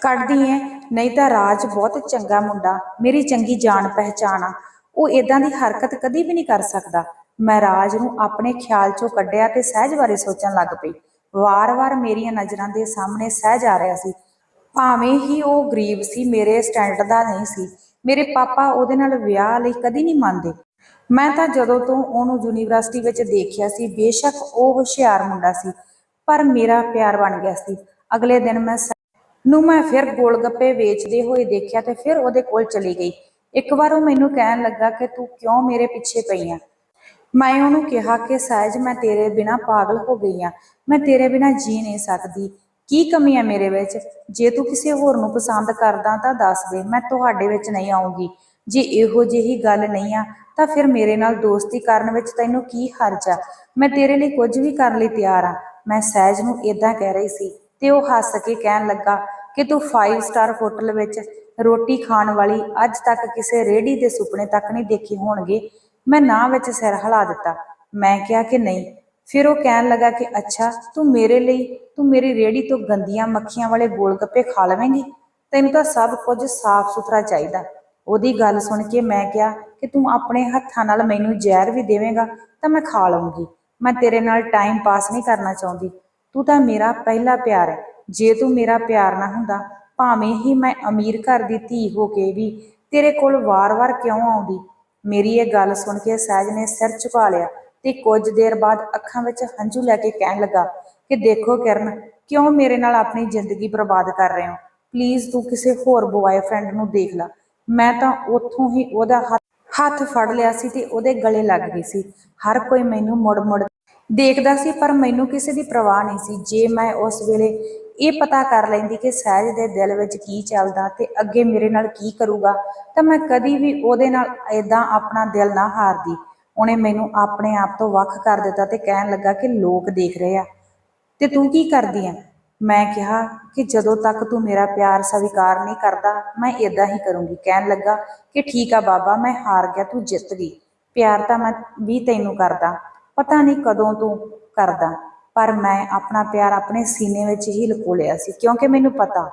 ਕੱਢਦੀ ਐ ਨਹੀਂ ਤਾਂ ਰਾਜ ਬਹੁਤ ਚੰਗਾ ਮੁੰਡਾ, ਮੇਰੀ ਚੰਗੀ ਜਾਣ ਪਹਿਚਾਣ ਆ। ਉਹ ਇਦਾਂ ਦੀ ਹਰਕਤ ਕਦੀ ਵੀ ਨਹੀਂ ਕਰ ਸਕਦਾ। ਮੈਂ ਰਾਜ ਨੂੰ ਆਪਣੇ ਖਿਆਲ ਚੋਂ ਕੱਢਿਆ ਤੇ ਸਹਿਜ ਬਾਰੇ ਸੋਚਣ ਲੱਗ ਪਈ। ਵਾਰ-ਵਾਰ ਮੇਰੀਆਂ ਨਜ਼ਰਾਂ ਦੇ ਸਾਹਮਣੇ ਸਹਿਜ ਆ ਰਿਹਾ ਸੀ। ਭਾਵੇਂ ਹੀ ਉਹ ਗਰੀਬ ਸੀ, ਮੇਰੇ ਸਟੈਂਡਰਡ ਦਾ ਨਹੀਂ ਸੀ। ਮੇਰੇ ਪਾਪਾ ਉਹਦੇ ਨਾਲ ਵਿਆਹ ਲਈ ਕਦੀ ਨਹੀਂ ਮੰਨਦੇ। ਮੈਂ ਤਾਂ ਜਦੋਂ ਤੋਂ ਉਹਨੂੰ ਯੂਨੀਵਰਸਿਟੀ ਵਿੱਚ ਦੇਖਿਆ ਸੀ, ਬੇਸ਼ੱਕ ਉਹ ਹੁਸ਼ਿਆਰ ਮੁੰਡਾ ਸੀ, ਪਰ ਮੇਰਾ ਪਿਆਰ ਬਣ ਗਿਆ ਸੀ। ਅਗਲੇ ਦਿਨ ਮੈਂ ਨੂੰ ਮੈਂ ਫਿਰ ਗੋਲ ਗੱਪੇ ਵੇਚਦੇ ਹੋਏ ਦੇਖਿਆ ਤੇ ਫਿਰ ਉਹਦੇ ਕੋਲ ਚਲੀ ਗਈ। ਇੱਕ ਵਾਰ ਉਹ ਮੈਨੂੰ ਕਹਿਣ ਲੱਗਾ ਕਿ ਤੂੰ ਕਿਉਂ ਮੇਰੇ ਪਿੱਛੇ ਪਈ ਆ? ਮੈਂ ਉਹਨੂੰ ਕਿਹਾ ਕਿ ਸਾਇਜ ਮੈਂ ਤੇਰੇ ਬਿਨਾ ਪਾਗਲ ਹੋ ਗਈ ਆ। ਮੈਂ ਤੇਰੇ ਬਿਨਾ ਜੀ ਨਹੀਂ ਸਕਦੀ। ਕੀ ਕਮੀ ਆ ਮੇਰੇ ਵਿੱਚ? ਜੇ ਤੂੰ ਕਿਸੇ ਹੋਰ ਨੂੰ ਪਸੰਦ ਕਰਦਾ ਤਾਂ ਦੱਸ ਦੇ, ਮੈਂ ਤੁਹਾਡੇ ਵਿੱਚ ਨਹੀਂ ਆਉਂਗੀ ਜੇ ਇਹੋ ਜਿਹੀ ਗੱਲ ਨਹੀਂ ਆ, ਤਾਂ ਫਿਰ ਮੇਰੇ ਨਾਲ ਦੋਸਤੀ ਕਰਨ ਵਿੱਚ ਤੈਨੂੰ ਕੀ ਹਰਜ ਆ? ਮੈਂ ਤੇਰੇ ਲਈ ਕੁਝ ਵੀ ਕਰਨ ਲਈ ਤਿਆਰ ਆ। ਮੈਂ ਸਹਿਜ ਨੂੰ ਇਦਾਂ ਕਹਿ ਰਹੀ ਸੀ ਤੇ ਉਹ ਹੱਸ ਕੇ ਕਹਿਣ ਲੱਗਾ ਕਿ ਤੂੰ 5 ਸਟਾਰ ਹੋਟਲ ਵਿੱਚ ਰੋਟੀ ਖਾਣ ਵਾਲੀ ਅੱਜ ਤੱਕ ਕਿਸੇ ਰੇੜੀ ਦੇ ਸੁਪਨੇ ਤੱਕ ਨਹੀਂ ਦੇਖੇ ਹੋਣਗੇ। ਮੈਂ ਨਾ ਵਿੱਚ ਸਿਰ ਹਿਲਾ ਦਿੱਤਾ। ਮੈਂ ਕਿਹਾ ਕਿ ਨਹੀਂ। ਫਿਰ ਉਹ ਕਹਿਣ ਲੱਗਾ ਕਿ ਅੱਛਾ, ਤੂੰ ਮੇਰੇ ਲਈ, ਤੂੰ ਮੇਰੀ ਰੇੜੀ ਤੋਂ ਗੰਦੀਆਂ ਮੱਖੀਆਂ ਵਾਲੇ ਗੋਲ ਗੱਪੇ ਖਾ ਲਵੇਂਗੀ? ਤੈਨੂੰ ਤਾਂ ਸਭ ਕੁਝ ਸਾਫ਼ ਸੁਥਰਾ ਚਾਹੀਦਾ। ਉਹਦੀ ਗੱਲ ਸੁਣ ਕੇ ਮੈਂ ਕਿਹਾ ਕਿ ਤੂੰ ਆਪਣੇ ਹੱਥਾਂ ਨਾਲ ਮੈਨੂੰ ਜ਼ਹਿਰ ਵੀ ਦੇਵੇਂਗਾ, ਤਾਂ ਮੈਂ ਖਾ ਲਵਾਂਗੀ ਮੈਂ ਤੇਰੇ ਨਾਲ ਟਾਈਮ ਪਾਸ ਨਹੀਂ ਕਰਨਾ ਚਾਹੁੰਦੀ। ਤੂੰ ਤਾਂ ਮੇਰਾ ਪਹਿਲਾ ਪਿਆਰ ਹੈ। ਜੇ ਤੂੰ ਮੇਰਾ ਪਿਆਰ ਨਾ ਹੁੰਦਾ, ਭਾਵੇਂ ਹੀ ਮੈਂ ਅਮੀਰ ਘਰ ਦੀ ਧੀ ਹੋ ਕੇ ਵੀ ਤੇਰੇ ਕੋਲ ਵਾਰ-ਵਾਰ ਕਿਉਂ ਆਉਂਦੀ? ਮੇਰੀ ਇਹ ਗੱਲ ਸੁਣ ਕੇ ਸਹਿਜ ਨੇ ਸਿਰ ਝੁਕਾ ਲਿਆ ਤੇ ਕੁਝ ਦੇਰ ਬਾਅਦ ਅੱਖਾਂ ਵਿੱਚ ਹੰਝੂ ਲੈ ਕੇ ਕਹਿਣ ਲੱਗਾ ਕਿ ਦੇਖੋ ਕਿਰਨ, ਕਿਉਂ ਮੇਰੇ ਨਾਲ ਆਪਣੀ ਜ਼ਿੰਦਗੀ ਬਰਬਾਦ ਕਰ ਰਹੇ ਹੋ? ਪਲੀਜ਼ ਤੂੰ ਕਿਸੇ ਹੋਰ ਬੁਆਏਫ੍ਰੈਂਡ ਨੂੰ ਦੇਖ ਲੈ। ਮੈਂ ਤਾਂ ਉੱਥੋਂ ਹੀ ਉਹਦਾ ਹੱਥ ਫੜ ਲਿਆ ਸੀ ਤੇ ਉਹਦੇ ਗਲੇ ਲੱਗ ਗਈ ਸੀ। ਹਰ ਕੋਈ ਮੈਨੂੰ ਮੁੜ-ਮੁੜ ਦੇਖਦਾ ਸੀ, ਪਰ ਮੈਨੂੰ ਕਿਸੇ ਦੀ ਪਰਵਾਹ ਨਹੀਂ ਸੀ। ਜੇ ਮੈਂ ਉਸ ਵੇਲੇ ਇਹ ਪਤਾ ਕਰ ਲੈਂਦੀ ਕਿ ਸਹਿਜ ਦੇ ਦਿਲ ਵਿੱਚ ਕੀ ਚੱਲਦਾ ਤੇ ਅੱਗੇ ਮੇਰੇ ਨਾਲ ਕੀ ਕਰੂਗਾ, ਤਾਂ ਮੈਂ ਕਦੀ ਵੀ ਉਹਦੇ ਨਾਲ ਐਦਾਂ ਆਪਣਾ ਦਿਲ ਨਾ ਹਾਰਦੀ। ਉਹਨੇ ਮੈਨੂੰ ਆਪਣੇ ਆਪ ਤੋਂ ਵੱਖ ਕਰ ਦਿੱਤਾ ਤੇ ਕਹਿਣ ਲੱਗਾ ਕਿ ਲੋਕ ਦੇਖ ਰਹੇ ਆ। ਤੇ ਤੂੰ ਕੀ ਕਰਦੀ ਆ ਮੈਂ ਕਿਹਾ ਕਿ ਜਦੋਂ ਤੱਕ ਤੂੰ ਮੇਰਾ ਪਿਆਰ ਸਵੀਕਾਰ ਨਹੀਂ ਕਰਦਾ, ਮੈਂ ਇਦਾਂ ਹੀ ਕਰੂੰਗੀ। ਕਹਿਣ ਲੱਗਾ ਕਿ ਠੀਕ ਆ ਬਾਬਾ, ਮੈਂ ਹਾਰ ਗਿਆ, ਤੂੰ ਜਿੱਤ ਗਈ। ਪਿਆਰ ਤਾਂ ਮੈਂ ਵੀ ਤੈਨੂੰ ਕਰਦਾ, ਪਤਾ ਨਹੀਂ ਕਦੋਂ ਤੂੰ ਕਰਦਾ, ਪਰ ਮੈਂ ਆਪਣਾ ਪਿਆਰ ਆਪਣੇ ਸੀਨੇ ਵਿੱਚ ਹੀ ਲੁਕੋ ਲਿਆ ਸੀ। ਕਿਉਂਕਿ ਮੈਨੂੰ ਪਤਾ